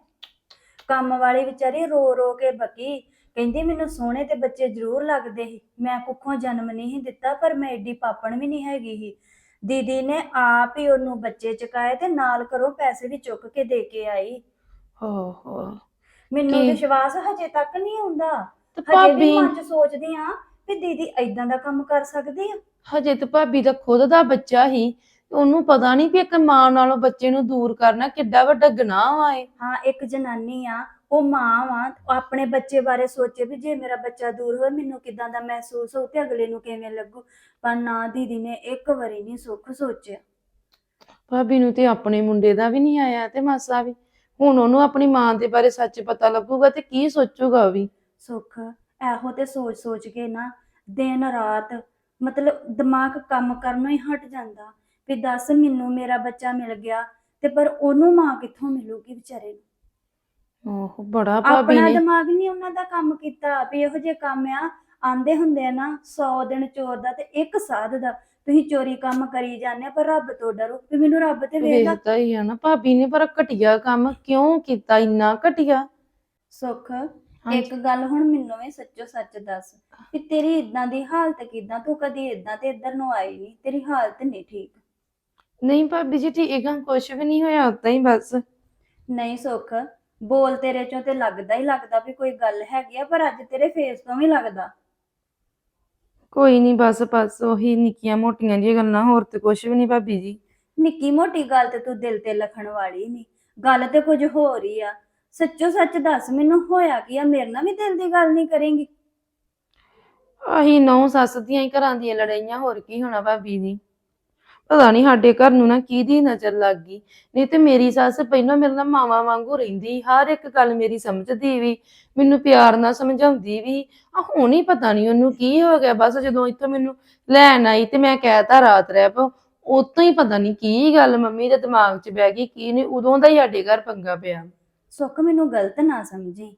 ਕੰਮ ਵਾਲੀ ਵਿਚਾਰੀ ਰੋ ਰੋ ਕੇ ਬਕੀ। ਕਹਿੰਦੀ ਮੈਨੂੰ ਸੋਹਣੇ ਤੇ ਬੱਚੇ ਜ਼ਰੂਰ ਲੱਗਦੇ ਸੀ। ਮੈਂ ਕੁੱਖੋਂ ਜਨਮ ਨਹੀਂ ਦਿੱਤਾ ਪਰ ਮੈਂ ਏਡੀ ਪਾਪਣ ਵੀ ਨਹੀਂ ਹੈਗੀ ਸੀ। ਦੀਦੀ ਨੇ ਆਪ ਹੀ ਉਹਨੂੰ ਬੱਚੇ ਚੁਕਾਏ ਤੇ ਨਾਲ ਕਰੋ ਪੈਸੇ ਵੀ ਚੁੱਕ ਕੇ ਦੇ ਕੇ ਆਈ। ਹੋ ਹੋ ਮੈਨੂੰ? ਵਿਸ਼ਵਾਸ ਹਜੇ ਤੱਕ ਨਹੀਂ ਆਉਂਦਾ। ਤੇ ਹਜੇ ਵੀ ਭਾਬੀ ਮਨ ਚ ਸੋਚਦੀ ਆ ਵੀ ਦੀਦੀ ਐਦਾਂ ਦਾ ਕੰਮ ਕਰ ਸਕਦੀ ਆ। ਹਜੇ ਤੇ ਭਾਬੀ ਦਾ ਖੁਦ ਦਾ ਬੱਚਾ ਹੀ ਉਹਨੂੰ ਪਤਾ ਨਹੀਂ ਵੀ ਇੱਕ ਮਾਂ ਨਾਲੋਂ ਬੱਚੇ ਨੂੰ ਦੂਰ ਕਰਨਾ ਕਿੱਡਾ ਵੱਡਾ ਗੁਨਾਹ ਆ ਇਹ। ਹਾਂ ਇੱਕ ਜਨਾਨੀ ਆ। ਉਹ ਮਾਂ ਵਾ ਆਪਣੇ ਬੱਚੇ ਬਾਰੇ ਸੋਚੇ ਵੀ ਜੇ ਮੇਰਾ ਬੱਚਾ ਦੂਰ ਹੋਵੇ ਮੈਨੂੰ ਕਿਦਾਂ ਦਾ ਮਹਿਸੂਸ ਹੋਊ ਤੇ ਅਗਲੇ ਨੂੰ ਕਿਵੇਂ ਲੱਗੂ? ਪਰ ਨਾ ਦੀਦੀ ਨੇ ਇੱਕ ਵਾਰੀ ਨਹੀਂ ਸੁੱਖ ਸੋਚਿਆ। ਭਾਬੀ ਨੂੰ ਤੇ ਆਪਣੇ ਮੁੰਡੇ ਦਾ ਵੀ ਨਹੀਂ ਆਇਆ ਤੇ ਮਾਸਾ ਵੀ। ਹੁਣ ਉਹਨੂੰ ਆਪਣੀ ਮਾਂ ਦੇ ਬਾਰੇ ਸੱਚ ਪਤਾ ਲੱਗੂਗਾ ਤੇ ਕੀ ਸੋਚੂਗਾ ਉਹ ਵੀ। ਸੁੱਖ ਇਹੋ ਤੇ ਸੋਚ ਸੋਚ ਕੇ ਨਾ ਦਿਨ ਰਾਤ ਮਤਲਬ ਦਿਮਾਗ ਕੰਮ ਕਰਨੋਂ ਹੀ ਹਟ ਜਾਂਦਾ ਵੀ ਦੱਸ ਮੈਨੂੰ ਮੇਰਾ ਬੱਚਾ ਮਿਲ ਗਿਆ ਤੇ ਪਰ ਉਹਨੂੰ ਮਾਂ ਕਿੱਥੋਂ ਮਿਲੂਗੀ ਵਿਚਾਰੇ ਨੂੰ? ਉਹ ਬੜਾ ਭਾਬੀ ਆਪਣਾ ਨੇ। ਦਿਮਾਗ ਨਹੀਂ ਉਹਨਾਂ ਦਾ ਕੰਮ ਕੀਤਾ ਵੀ ਇਹੋ ਜਿਹੇ ਕੰਮ ਆ। ਆਂਦੇ ਹੁੰਦੇ ਆ ਨਾ 100 ਦਿਨ ਚੋਰ ਦਾ ਤੇ ਇੱਕ ਸਾਧ ਦਾ। ਤੁਸੀਂ ਚੋਰੀ ਕੰਮ ਕਰੀ ਜਾਂਦੇ ਆ ਪਰ ਰੱਬ ਤੋਂ ਡਰੋ। ਵੀ ਮੈਨੂੰ ਰੱਬ ਤੇ ਵੇਖਦਾ ਵੇਖਦਾ ਹੀ ਆ ਨਾ ਭਾਬੀ ਨੇ ਪਰ ਘਟੀਆ ਕੰਮ ਕਿਉਂ ਕੀਤਾ? ਇੰਨਾ ਘਟੀਆ? ਸੁੱਖ। ਇੱਕ ਗੱਲ ਹੁਣ ਮੈਨੂੰ ਵੀ ਸੱਚੋ ਸੱਚ ਦੱਸ। ਵੀ ਤੇਰੀ ਇਦਾਂ ਦੀ ਹਾਲਤ ਕਿਦਾਂ? ਤੂੰ ਕਦੀ ਇਦਾਂ ਤੇ ਇੱਧਰ ਨੂੰ ਆਈ ਨਹੀਂ। ਤੇਰੀ ਹਾਲਤ ਨਹੀਂ ਠੀਕ। ਨਹੀਂ ਭਾਬੀ ਜੀ ਠੀਕ ਆ ਕੁਛ ਵੀ ਨਹੀਂ ਹੋਇਆ ਉਦਾਂ ਹੀ ਬਸ। ਨਹੀਂ ਸੁੱਖ ਬੋਲ ਤੇਰੇ ਚੋਂ ਤੇ ਲੱਗਦਾ ਹੀ ਲੱਗਦਾ ਵੀ ਕੋਈ ਗੱਲ ਹੈਗੀ ਆ ਪਰ ਅੱਜ ਤੇਰੇ ਫੇਸ ਤੋਂ ਵੀ ਲੱਗਦਾ। ਕੋਈ ਨਹੀਂ ਬਸ ਬਸ ਉਹੀ ਨਿੱਕੀਆਂ ਮੋਟੀਆਂ ਜਿਹੀਆਂ ਗੱਲਾਂ ਹੋਰ ਤੇ ਕੁਛ ਵੀ ਨਹੀਂ ਭਾਬੀ ਜੀ। ਨਿੱਕੀ ਮੋਟੀ ਗੱਲ ਤੇ ਤੂੰ ਦਿਲ ਤੇ ਲਖਣ ਵਾਲੀ ਨਹੀਂ ਗੱਲ ਤੇ ਕੁਝ ਹੋ ਰਹੀ ਆ। ਸੱਚੋ ਸੱਚ ਦੱਸ ਮੈਨੂੰ ਹੋਇਆ ਕੀ ਆ? ਮੇਰੇ ਨਾਲ ਵੀ ਦਿਲ ਦੀ ਗੱਲ ਨਹੀਂ ਕਰੇਂਗੀ? ਆਹੀ ਨੌ ਸੱਸ ਦੀਆਂ ਹੀ ਘਰਾਂ ਦੀਆਂ ਲੜਾਈਆਂ ਹੋਰ ਕੀ ਹੋਣਾ ਭਾਬੀ ਜੀ। ਪਤਾ ਨਹੀਂ ਸਾਡੇ ਘਰ ਨੂੰ ਨਾ ਕਿਹਦੀ ਨਜ਼ਰ ਲੱਗ ਗਈ। ਨਹੀਂ ਤੇ ਮੇਰੀ ਸੱਸ ਪਹਿਲਾਂ ਮੇਰੇ ਨਾਲ ਮਾਵਾ ਵਾਂਗੂ ਰਹਿੰਦੀ ਹਰ ਇੱਕ ਗੱਲ ਮੇਰੀ ਸਮਝਦੀ ਵੀ, ਮੈਨੂੰ ਪਿਆਰ ਨਾਲ ਸਮਝਾਉਂਦੀ ਵੀ। ਆ ਹੁਣ ਹੀ ਪਤਾ ਨਹੀਂ ਉਹਨੂੰ ਕੀ ਹੋ ਗਿਆ, ਬਸ ਜਦੋਂ ਇੱਥੋਂ ਮੈਨੂੰ ਲੈਣ ਆਈ ਤੇ ਮੈਂ ਕਹਿਤਾ ਰਾਤ ਰਹਿ ਪਓ। ਉਤੋਂ ਹੀ ਪਤਾ ਨਹੀਂ ਕੀ ਗੱਲ ਮੰਮੀ ਦੇ ਦਿਮਾਗ 'ਚ ਬਹਿ ਗਈ, ਕੀ ਨਹੀਂ, ਉਦੋਂ ਦਾ ਹੀ ਸਾਡੇ ਘਰ ਪੰਗਾ ਪਿਆ। ਸੁੱਖ ਮੈਨੂੰ ਗਲਤ ਨਾ ਸਮਝੀ।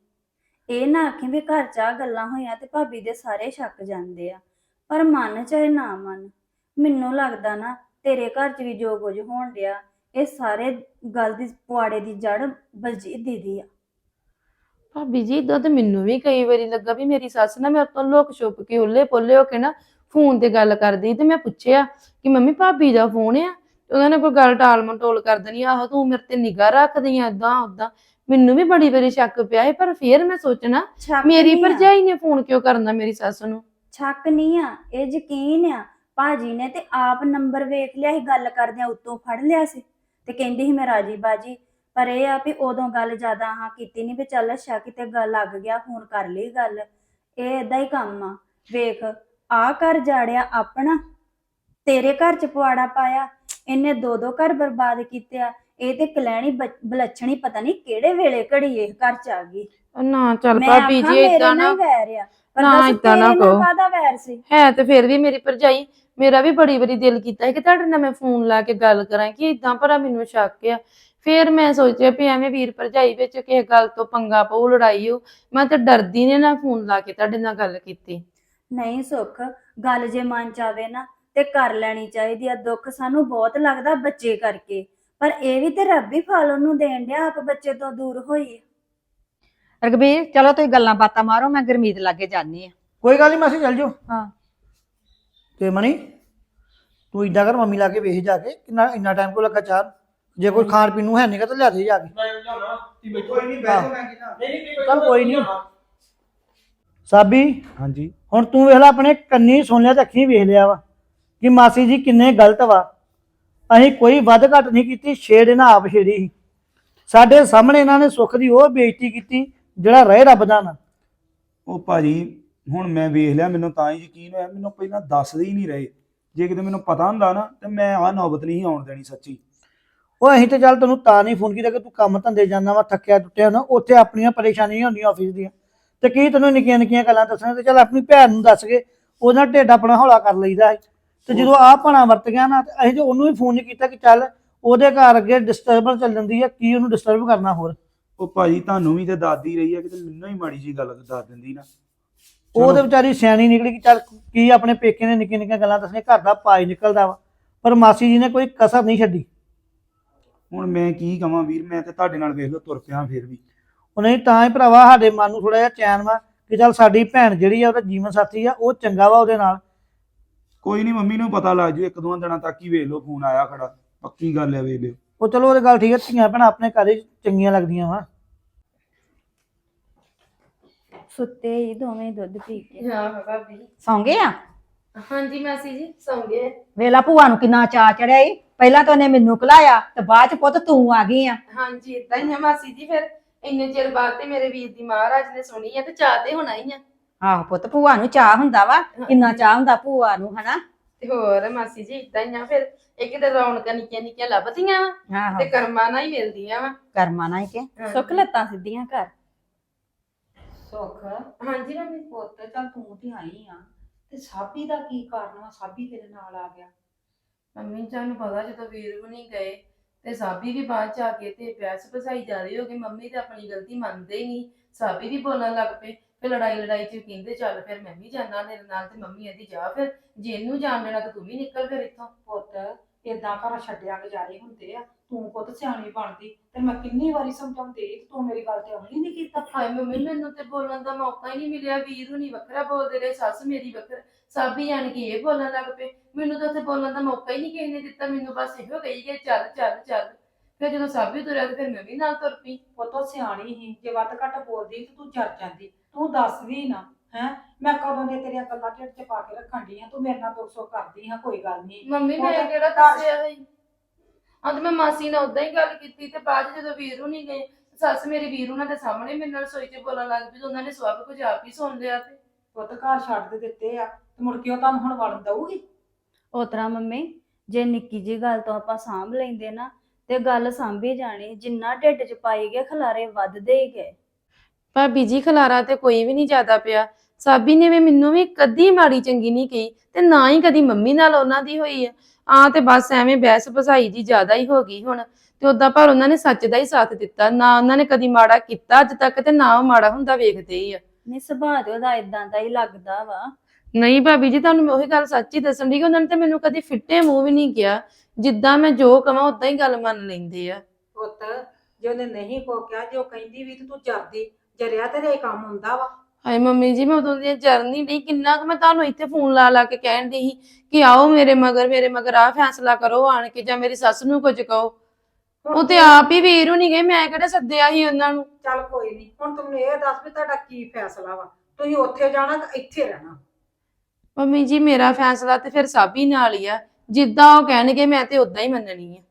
ਇਹ ਨਾ ਆਖੀ ਵੀ ਘਰ ਚ ਆ ਗੱਲਾਂ ਹੋਈਆਂ ਤੇ ਭਾਬੀ ਦੇ ਸਾਰੇ ਸ਼ੱਕ ਜਾਂਦੇ ਆ, ਪਰ ਮਨ ਚਾਹੇ ਨਾ ਮਨ, ਮੈਨੂੰ ਲੱਗਦਾ ਨਾ ਤੇਰੇ ਘਰ ਚ ਵੀ ਜੋ ਕੁਝ ਹੋਣ ਡਿਆ ਇਹ ਸਾਰੇ ਗੱਲ ਦੀ ਪੁਆੜੇ ਦੀ ਜੜ ਬਲਜੀਤ ਦੀਦੀ ਆ। ਭਾਬੀ ਜੀ ਇਦਾਂ ਤਾਂ ਮੈਨੂੰ ਵੀ ਕਈ ਵਾਰੀ ਲੱਗਾ ਵੀ ਮੇਰੀ ਸੱਸ ਨਾ ਮੇਰੇ ਤੋਂ ਲੁੱਕ ਛੁਪ ਕੇ ਉੱਲੇ ਪੋਲੇ ਹੋ ਕੇ ਨਾ ਫੋਨ ਤੇ ਗੱਲ ਕਰਦੀ ਤੇ ਮੈਂ ਪੁੱਛਿਆ ਕਿ ਮੰਮੀ ਭਾਬੀ ਦਾ ਫੋਨ ਆ? ਤੇ ਉਹਨਾਂ ਨੇ ਕੋਈ ਗੱਲ ਟਾਲ ਮਟੋਲ ਕਰ ਦੇਣੀ ਆਹੋ ਤੂੰ ਮੇਰੇ ਤੇ ਨਿਗਾਹ ਰੱਖਦੀ ਆ ਏਦਾਂ ਉਦਾਂ ਮੈਨੂੰ ਵੀ ਬੜੀ ਵਾਰੀ ਸ਼ੱਕ ਪਿਆ ਪਰ ਫਿਰ ਮੈਂ ਸੋਚਣਾ ਮੇਰੀ ਨਹੀਂ ਆ। ਭਰਜਾਈ ਨੇ ਫੋਨ ਕਿਉਂ ਕਰਨਾ ਮੇਰੀ ਸੱਸ ਨੂੰ? ਸ਼ੱਕ ਨਹੀਂ ਆ ਇਹ ਯਕੀਨ ਆ ਭਾਜੀ ਨੇ ਤੇ ਆਪ ਨੰਬਰ ਵੇਖ ਲਿਆ ਸੀ ਗੱਲ ਕਰਦਿਆਂ ਉੱਤੋਂ ਫੜ ਲਿਆ ਸੀ ਤੇ ਕਹਿੰਦੀ ਸੀ ਮੈਂ ਰਾਜੀ ਬਾਜੀ ਪਰ ਇਹ ਆ ਵੀ ਉਦੋਂ ਗੱਲ ਜ਼ਿਆਦਾ ਹਾਂ ਕੀਤੀ ਨਹੀਂ ਵੀ ਚੱਲ ਅੱਛਾ ਕਿਤੇ ਗੱਲ ਲੱਗ ਗਿਆ ਫੋਨ ਕਰ ਲਈ ਗੱਲ। ਇਹ ਏਦਾਂ ਹੀ ਕੰਮ ਆ। ਵੇਖ ਆ ਘਰ ਜਾੜਿਆ ਆਪਣਾ ਤੇਰੇ ਘਰ ਚ ਪੁਆੜਾ ਪਾਇਆ ਇਹਨੇ ਦੋ ਦੋ ਘਰ ਬਰਬਾਦ ਕੀਤੇ ਆ ਇਹ ਤੇ ਕਲੈਣੀ ਬਲੱਛਣੀ ਪਤਾ ਨਹੀਂ ਕਿਹੜੇ ਵੇਲੇ ਘੜੀ ਇਹ ਘਰ ਚ ਆ ਗਈ। ਨਾ ਚੱਲ ਭਾਬੀ ਜੀ ਨਾਲ ਨਾ ਵੈਰ ਆ ਨਾ, ਏਦਾਂ ਨਾ ਵੈਰ ਸੀ? ਹੈ ਤੇ ਫਿਰ ਵੀ ਮੇਰੀ ਭਰਜਾਈ ਮੇਰਾ ਵੀ ਬੜੀ ਵਾਰੀ ਦਿਲ ਕੀਤਾ ਕਿ ਤੁਹਾਡੇ ਨਾਲ ਮੈਂ ਫੋਨ ਲਾ ਕੇ ਗੱਲ ਕਰਾਂ ਕਿ ਇਦਾਂ ਭਰਾ ਮੈਨੂੰ ਸ਼ੱਕ ਆ। ਫਿਰ ਮੈਂ ਸੋਚਿਆ ਵੀ ਐਵੇਂ ਵੀਰ ਭਰਜਾਈ ਵਿੱਚ ਕਿਸੇ ਗੱਲ ਤੋਂ ਪੰਗਾ ਪਊ ਲੜਾਈ ਹੋ ਮੈਂ ਤੇ ਡਰਦੀ ਨੇ ਨਾ ਫੋਨ ਲਾ ਕੇ ਤੁਹਾਡੇ ਨਾਲ ਗੱਲ ਕੀਤੀ। ਨਹੀਂ ਸੁੱਖ ਗੱਲ ਜੇ ਮਨ ਚ ਆਵੇ ਨਾ ਤੇ ਕਰ ਲੈਣੀ ਚਾਹੀਦੀ ਆ ਦੁੱਖ ਸਾਨੂੰ ਬਹੁਤ ਲੱਗਦਾ ਬੱਚੇ ਕਰਕੇ। ਪਰ ਇਹ ਵੀ ਤੇ ਰੱਬ ਹੀ ਫਲ ਉਹਨੂੰ ਦੇਣ ਡਿਆ ਆਪ ਬੱਚੇ ਤੋਂ ਦੂਰ ਹੋਈ ਰਗਵੀਰ ਚਲੋ ਤੁਸੀਂ ਗੱਲਾਂ ਬਾਤਾਂ ਮਾਰੋ ਮੈਂ ਗੁਰਮੀਤ ਲਾਗੇ ਜਾਨੀ ਆ। ਕੋਈ ਗੱਲ ਨਹੀਂ ਮਾਸੀ ਚੱਲ ਜਾਓ। ਹਾਂ। ਤੇ ਮਣੀ ਤੂੰ ਇਦਾਂ ਕਰ ਮੰਮੀ ਲਾ ਕੇ ਵੇਖ ਜਾ ਕੇ ਕਿੰਨਾ ਇੰਨਾ ਟਾਈਮ ਕੋ ਲੱਗਾ ਚਾਹ ਜੇ ਕੋਈ ਖਾਣ ਪੀਣ ਨੂੰ ਹੈ ਨਹੀਂਗਾ ਤਾਂ ਲਿਆ ਦੇ ਜਾ ਕੇ। ਕੋਈ ਨਹੀਂ ਬੈਠੋ ਮੈਂ ਕਿਹਾ ਚੱਲ ਕੋਈ ਨਹੀਂ ਸਾਬੀ ਹਾਂਜੀ। ਹੁਣ ਤੂੰ ਵੇਖ ਲੈ ਆਪਣੇ ਕੰਨੀ ਸੁਣ ਲਿਆ ਤੇ ਅੱਖੀਂ ਵੇਖ ਲਿਆ ਵਾ ਕਿ ਮਾਸੀ ਜੀ ਕਿੰਨੇ ਗਲਤ ਵਾ। ਅਸੀਂ ਕੋਈ ਵੱਧ ਘੱਟ ਨਹੀਂ ਕੀਤੀ ਛੇੜ ਇਹਨਾਂ ਆਪ ਛੇੜੀ ਸੀ। ਸਾਡੇ ਸਾਹਮਣੇ ਇਹਨਾਂ ਨੇ ਸੁੱਖ ਦੀ ਉਹ ਬੇਇੱਜ਼ਤੀ ਕੀਤੀ ਜਿਹੜਾ ਰਹਿ ਰੱਬ ਦਾ ਨਾ। ਉਹ ਭਾਜੀ ਹੁਣ ਮੈਂ ਵੇਖ ਲਿਆ ਮੈਨੂੰ ਤਾਂ ਹੀ ਯਕੀਨ ਹੋਇਆ ਮੈਨੂੰ ਪਹਿਲਾਂ ਦੱਸਦੇ ਹੀ ਨਹੀਂ ਰਹੇ। ਜੇ ਕਿਤੇ ਮੈਨੂੰ ਪਤਾ ਹੁੰਦਾ ਨਾ ਤੇ ਮੈਂ ਆਹ ਨੌਬਤ ਨਹੀਂ ਸੀ ਆਉਣ ਦੇਣੀ ਸੱਚੀ। ਉਹ ਅਸੀਂ ਤੇ ਚੱਲ ਤੈਨੂੰ ਤਾਂ ਨਹੀਂ ਫੋਨ ਕੀਤਾ ਕਿ ਤੂੰ ਕੰਮ ਧੰਦੇ ਜਾਂਦਾ ਵਾ ਥੱਕਿਆ ਟੁੱਟਿਆ ਨਾ ਉੱਥੇ ਆਪਣੀਆਂ ਪਰੇਸ਼ਾਨੀਆਂ ਹੁੰਦੀਆਂ ਆਫਿਸ ਦੀਆਂ। ਤੇ ਕੀ ਤੈਨੂੰ ਨਿੱਕੀਆਂ ਨਿੱਕੀਆਂ ਗੱਲਾਂ ਦੱਸਣਾ ਤੇ ਚੱਲ ਆਪਣੀ ਭੈਣ ਨੂੰ ਦੱਸ ਕੇ ਉਹਦਾ ਢਿੱਡ ਆਪਣਾ ਹੌਲਾ ਕਰ ਲਈਦਾ ਹੈ ਤੇ ਜਦੋਂ ਆਹ ਭਣਾ ਵਰਤ ਗਿਆ ਨਾ ਤੇ ਅਸੀਂ ਤੇ ਉਹਨੂੰ ਵੀ ਫੋਨ ਨਹੀਂ ਕੀਤਾ ਕਿ ਚੱਲ ਉਹਦੇ ਘਰ ਅੱਗੇ ਡਿਸਟਰਬੈਂਸ ਚੱਲ ਜਾਂਦੀ ਹੈ ਕੀ ਉਹਨੂੰ ਡਿਸਟਰਬ ਕਰਨਾ ਹੋਰ? ਉਹ ਭਾਜੀ ਤੁਹਾਨੂੰ ਵੀ ਤੇ ਦਾਦੀ ਰਹੀ ਹੈ ਕਿਤੇ ਮੈਨੂੰ ਹੀ ਮਾੜੀ ਜੀ ਗੱਲ ਦੱਸ ਦਿੰਦੀ ਨਾ। ਉਹ ਤੇ ਵਿਚਾਰੀ ਸਿਆਣੀ ਨਿਕਲੀ ਕਿ ਚੱਲ ਕੀ ਆਪਣੇ ਪੇਕੇ ਨੇ ਨਿੱਕੀਆਂ ਨਿੱਕੀਆਂ ਗੱਲਾਂ ਦੱਸਣੀਆਂ ਘਰ ਦਾ ਪਾਈ ਨਿਕਲਦਾ ਵਾ। ਪਰ ਮਾਸੀ ਜੀ ਨੇ ਕੋਈ ਕਸਰ ਨਹੀਂ ਛੱਡੀ। ਹੁਣ ਮੈਂ ਕੀ ਕਵਾਂ ਵੀਰ ਮੈਂ ਤੇ ਤੁਹਾਡੇ ਨਾਲ ਵੇਖ ਲਓ ਤੁਰ ਪਿਆ ਫਿਰ ਵੀ। ਉਹ ਨਹੀਂ ਤਾਂ ਹੀ ਭਰਾਵਾ ਸਾਡੇ ਮਨ ਨੂੰ ਥੋੜਾ ਜਿਹਾ ਚੈਨ ਵਾ ਕਿ ਚੱਲ ਸਾਡੀ ਭੈਣ ਜਿਹੜੀ ਆ ਉਹਦਾ ਜੀਵਨ ਸਾਥੀ ਆ ਉਹ ਚੰਗਾ ਵਾ ਉਹਦੇ ਨਾਲ। ਕੋਈ ਨਹੀਂ ਮੰਮੀ ਨੂੰ ਪਤਾ ਲੱਗ ਜੂ ਇੱਕ ਦੋ ਦਿਨਾਂ ਤੱਕ ਹੀ ਵੇਖ ਲਓ ਫੋਨ ਆਇਆ ਖੜਾ। ਪੱਕੀ ਗੱਲ ਹੈ ਵੇਖ ਲਿਓ। ਉਹ ਚਲੋ ਉਹਦੇ ਗੱਲ ਠੀਕ ਹੈ ਧੀਆਂ ਭੈਣਾਂ ਆਪਣੇ ਘਰ ਚੰਗੀਆਂ ਲੱਗਦੀਆਂ ਵਾ। ਸੁੱਤੇ ਹੀ ਦੋਵੇਂ ਦੁੱਧ ਪੀ ਕੇ। ਹਾਂ ਭਾਬੀ। ਸੌਂ ਗਏ ਆ? ਹਾਂਜੀ ਮਾਸੀ ਜੀ ਸੌਂ ਗਏ। ਵੇਲਾ ਭੂਆ ਨੂੰ ਕਿੰਨਾ ਚਾ ਚੜਿਆ ਈ। ਪਹਿਲਾਂ ਤਾਂ ਉਹਨੇ ਮੈਨੂੰ ਕਲਾਇਆ ਤੇ ਬਾਅਦ ਚ ਪੁੱਤ ਤੂੰ ਆ ਗਈ ਆ। ਹਾਂਜੀ ਇਦਾਂ ਹੀ ਆ ਮਾਸੀ ਜੀ ਫਿਰ ਇੰਨੇ ਚਿਰ ਬਾਅਦ ਤੇ ਮੇਰੇ ਵੀਰ ਦੀ ਮਹਾਰਾਜ ਨੇ ਸੁਣੀ ਆ ਤੇ ਚਾਹ ਤੇ ਹੋਣਾ ਹੀ ਆ। ਆਹ ਪੁੱਤ ਭੂਆ ਨੂੰ ਚਾਹ ਹੁੰਦਾ ਵਾ ਕਿੰਨਾ ਚਾਹ ਹੁੰਦਾ ਭੂਆ ਨੂੰ ਹਨਾ? ਤੇ ਹੋਰ ਮਾਸੀ ਜੀ ਇਦਾਂ ਹੀ ਆ ਫਿਰ ਇੱਕ ਤੇ ਰੌਣਕਾਂ ਨਿੱਕੀਆਂ ਨਿੱਕੀਆਂ ਲੱਭਦੀਆਂ ਵਾ ਆਹੋ। ਤੇ ਕਰਮਾਂ ਨਾਲ ਹੀ ਮਿਲਦੀਆਂ ਵਾ। ਕਰਮਾ ਨਾ ਹੀ ਕੇ? ਸੁੱਖ ਲੱਤਾਂ ਸਿੱਧੀਆਂ ਕਰ। ਸੁੱਖ। ਹਾਂਜੀ। ਮੰਮੀ ਪੁੱਤ ਚੱਲ ਤੂੰ ਤੇ ਆਈ ਆ। ਤੇ ਸਾਬੀ ਦਾ ਕੀ ਕਾਰਨ ਵਾ? ਸਾਬੀ ਤੇਰੇ ਨਾਲ ਆ ਗਿਆ। ਮੰਮੀ ਤੁਹਾਨੂੰ ਪਤਾ ਜਦੋਂ ਵੀਰ ਵੀ ਨਹੀਂ ਗਏ ਤੇ ਸਾਬੀ ਵੀ ਬਾਅਦ ਚ ਆ ਕੇ ਤੇ ਪਿਆਸ ਪਸਾਈ ਜਾ ਰਹੀ ਹੋ ਗਈ ਮੰਮੀ ਤੇ ਆਪਣੀ ਗਲਤੀ ਮੰਨਦੇ ਹੀ ਨਹੀਂ। ਸਾਬੀ ਵੀ ਬੋਲਣ ਲੱਗ ਪਏ ਫਿਰ ਲੜਾਈ ਲੜਾਈ ਚ ਕਹਿੰਦੇ ਚੱਲ ਫਿਰ ਮੈਂ ਵੀ ਜਾਣਾ ਤੇਰੇ ਨਾਲ ਤੇ ਮੰਮੀ ਇਹਦੀ ਜਾ ਫਿਰ। ਜੇ ਇਹਨੂੰ ਜਾਣ ਦੇਣਾ ਤਾਂ ਤੂੰ ਵੀ ਨਿਕਲ ਫਿਰ ਇੱਥੋਂ। ਪੁੱਤ ਏਦਾਂ ਘਰ ਛੱਡਿਆ ਗੁਜ਼ਾਰੇ ਹੁੰਦੇ ਆ ਤੂੰ ਪੁੱਤ ਸਿਆਣੀ ਬਣਦੀ ਤੇ ਮੈਂ ਕਿੰਨੀ ਵਾਰੀ ਸਮਝਾਉਂਦੀ ਤੇ ਤੂੰ ਮੇਰੀ ਗੱਲ ਤੇ ਅਮਲ ਹੀ ਨਹੀਂ ਕੀਤਾ। ਹਾਏ ਮੰਮੀ ਮੈਨੂੰ ਤੇ ਬੋਲਣ ਦਾ ਮੌਕਾ ਹੀ ਨਹੀਂ ਮਿਲਿਆ ਵੀਰ ਹੁਣੀ ਵੱਖਰਾ ਬੋਲਦੇ ਰਹੇ ਸੱਸ ਮੇਰੀ ਵੱਖਰਾ ਸਭ ਹੀ ਜਾਣ ਕੇ ਇਹ ਬੋਲਣ ਲੱਗ ਪਏ। ਮੈਨੂੰ ਤਾਂ ਉੱਥੇ ਬੋਲਣ ਦਾ ਮੌਕਾ ਹੀ ਨਹੀਂ ਕਿਸੇ ਨੇ ਦਿੱਤਾ ਮੈਨੂੰ ਬਸ ਇਹੋ ਕਹੀ ਗਏ ਚੱਲ ਚੱਲ ਚੱਲ। ਫਿਰ ਜਦੋਂ ਸਭ ਵੀ ਤੁਰਿਆ ਤੇ ਫਿਰ ਮੈਂ ਵੀ ਨਾਲ ਤੁਰ ਪਈ। ਪੁੱਤ ਸਿਆਣੀ ਸੀ ਜੇ ਵੱਧ ਘੱਟ ਬੋਲਦੀ ਤੇ ਤੂੰ ਜਰ ਜਾਂਦੀ ਤੂੰ ਦੱਸਦੀ ਨਾ ਹੈ? ਮੈਂ ਕਦੋਂ ਦੇ ਤੇਰੀਆਂ ਗੱਲਾਂ ਢਿੱਡ 'ਚ ਪਾ ਕੇ ਰੱਖਣ ਦੀ ਆ ਤੂੰ ਮੇਰੇ ਨਾਲ ਦੁੱਖ ਸੁੱਖ ਕਰਦੀ ਆ ਕੋਈ ਗੱਲ ਨਹੀਂ ਮੰਮੀ ਮੈਂ ਕਿਹੜਾ ਘਰ- ਦੱਸਿਆ ਹੈ ਅੰਤ ਮੈਂ ਮਾਸੀ ਨਾਲ ਉਦਾਂ ਹੀ ਗੱਲ ਕੀਤੀ ਤੇ ਬਾਅਦ 'ਚ ਜਦੋਂ ਵੀਰੂ ਨਹੀਂ ਗਏ ਸੱਸ ਮੇਰੀ ਵੀਰੂ ਉਹਨਾਂ ਦੇ ਸਾਹਮਣੇ ਮੇਰੇ ਨਾਲ ਰਸੋਈ 'ਚ ਬੋਲਣ ਲੱਗ ਪਈ ਤੇ ਉਹਨਾਂ ਨੇ ਸਭ ਕੁਝ ਆਪ ਹੀ ਸੁਣ ਲਿਆ ਤੇ। ਪੁੱਤ ਘਰ ਛੱਡ ਦੇ ਦਿੱਤੇ ਆ ਤੇ ਮੁੜ ਕੇ ਉਹ ਤੁਹਾਨੂੰ ਹੁਣ ਵੜਨ ਦਊਗੀ? ਉਸ ਤਰ੍ਹਾਂ ਮੰਮੀ ਜੇ ਨਿੱਕੀ ਜੀ ਗੱਲ ਤੋਂ ਆਪਾਂ ਸਾਂਭ ਲੈਂਦੇ ਨਾ ਤੇ ਗੱਲ ਸਾਂਭੀ ਜਾਣੀ ਜਿੰਨਾ ਢਿੱਡ 'ਚ ਪਾਈ ਗਏ ਖਲਾਰੇ ਵੱਧਦੇ ਹੀ ਗਏ। ਭਾਬੀ ਜੀ ਖਲਾਰਾ ਤੇ ਕੋਈ ਵੀ ਨਹੀਂ ਜ਼ਿਆਦਾ ਪਿਆ। ਸਾਬੀ ਨੇ ਵੀ ਮੈਨੂੰ ਵੀ ਕਦੀ ਮਾੜੀ ਚੰਗੀ ਨਹੀਂ ਕਹੀ ਤੇ ਨਾ ਹੀ ਕਦੀ ਮੰਮੀ ਨਾਲ ਉਹਨਾਂ ਦੀ ਹੋਈ ਹੈ ਆ ਤੇ ਬਸ ਐਵੇਂ ਬਹਿਸ ਭਸਾਈ ਜੀ ਜ਼ਿਆਦਾ ਹੀ ਹੋ ਗਈ ਹੁਣ। ਤੇ ਉਦਾਂ ਪਰ ਉਹਨਾਂ ਨੇ ਸੱਚ ਦਾ ਹੀ ਸਾਥ ਦਿੱਤਾ। ਨਾ ਉਹਨਾਂ ਨੇ ਕਦੀ ਮਾੜਾ ਕੀਤਾ ਅੱਜ ਤੱਕ ਤੇ ਨਾ ਉਹ ਮਾੜਾ ਹੁੰਦਾ ਵੇਖਦੇ ਹੀ ਆ। ਨਹੀਂ ਸੁਭਾਅ ਤੇ ਉਹਦਾ ਇਦਾਂ ਦਾ ਹੀ ਲੱਗਦਾ ਵਾ। ਨਹੀਂ ਭਾਬੀ ਜੀ ਤੁਹਾਨੂੰ ਮੈਂ ਉਹੀ ਗੱਲ ਸੱਚੀ ਦੱਸਣ ਦੀ ਕਿ ਉਹਨਾਂ ਨੇ ਤੇ ਮੈਨੂੰ ਕਦੀ ਫਿੱਟੇ ਮੂੰਹ ਵੀ ਨਹੀਂ ਕਿਹਾ। ਜਿੱਦਾਂ ਮੈਂ ਜੋ ਕਵਾਂ ਉਦਾਂ ਹੀ ਗੱਲ ਮੰਨ ਲੈਂਦੇ ਆ। ਪੁੱਤ ਜੇ ਉਹਨੇ ਨਹੀਂ ਕੋ ਕਿਹਾ ਜੇ ਉਹ ਕਹਿੰਦੀ ਵੀ ਤੇ ਤੂੰ ਜਰਦੀ ਜਰਿਆ ਤੇਰੇ ਕੰਮ ਹੁੰਦਾ ਵਾ। ਹਾਏ ਮੰਮੀ ਜੀ ਮੈਂ ਉਦੋਂ ਦੀ ਜਰਨੀ ਨਹੀਂ ਕਿੰਨਾ ਕੁ ਮੈਂ ਤੁਹਾਨੂੰ ਇੱਥੇ ਫੋਨ ਲਾ ਲਾ ਕੇ ਕਹਿਣ ਦੀ ਸੀ ਕਿ ਆਓ ਮੇਰੇ ਮਗਰ ਮੇਰੇ ਮਗਰ ਆ ਫੈਸਲਾ ਕਰੋ ਆਣ ਕੇ ਜਾਂ ਮੇਰੀ ਸੱਸ ਨੂੰ ਕੁਝ ਕਹੋ। ਉਹ ਤੇ ਆਪ ਹੀ ਵੀਰ ਨਹੀਂ ਗਏ ਮੈਂ ਕਿਹੜਾ ਸੱਦਿਆ ਸੀ ਉਹਨਾਂ ਨੂੰ? ਚੱਲ ਕੋਈ ਨਹੀਂ ਹੁਣ ਤੂੰ ਮੈਨੂੰ ਇਹ ਦੱਸ ਵੀ ਤੁਹਾਡਾ ਕੀ ਫੈਸਲਾ ਵਾ? ਤੁਸੀਂ ਉੱਥੇ ਜਾਣਾ ਕਿ ਇੱਥੇ ਰਹਿਣਾ। ਮੰਮੀ ਜੀ ਮੇਰਾ ਫੈਸਲਾ ਤੇ ਫਿਰ ਸਾਬੀ ਨਾਲ ਹੀ ਆ। ਜਿੱਦਾਂ ਉਹ ਕਹਿਣਗੇ ਮੈਂ ਤੇ ਉਦਾਂ ਹੀ ਮੰਨਣੀ ਆ।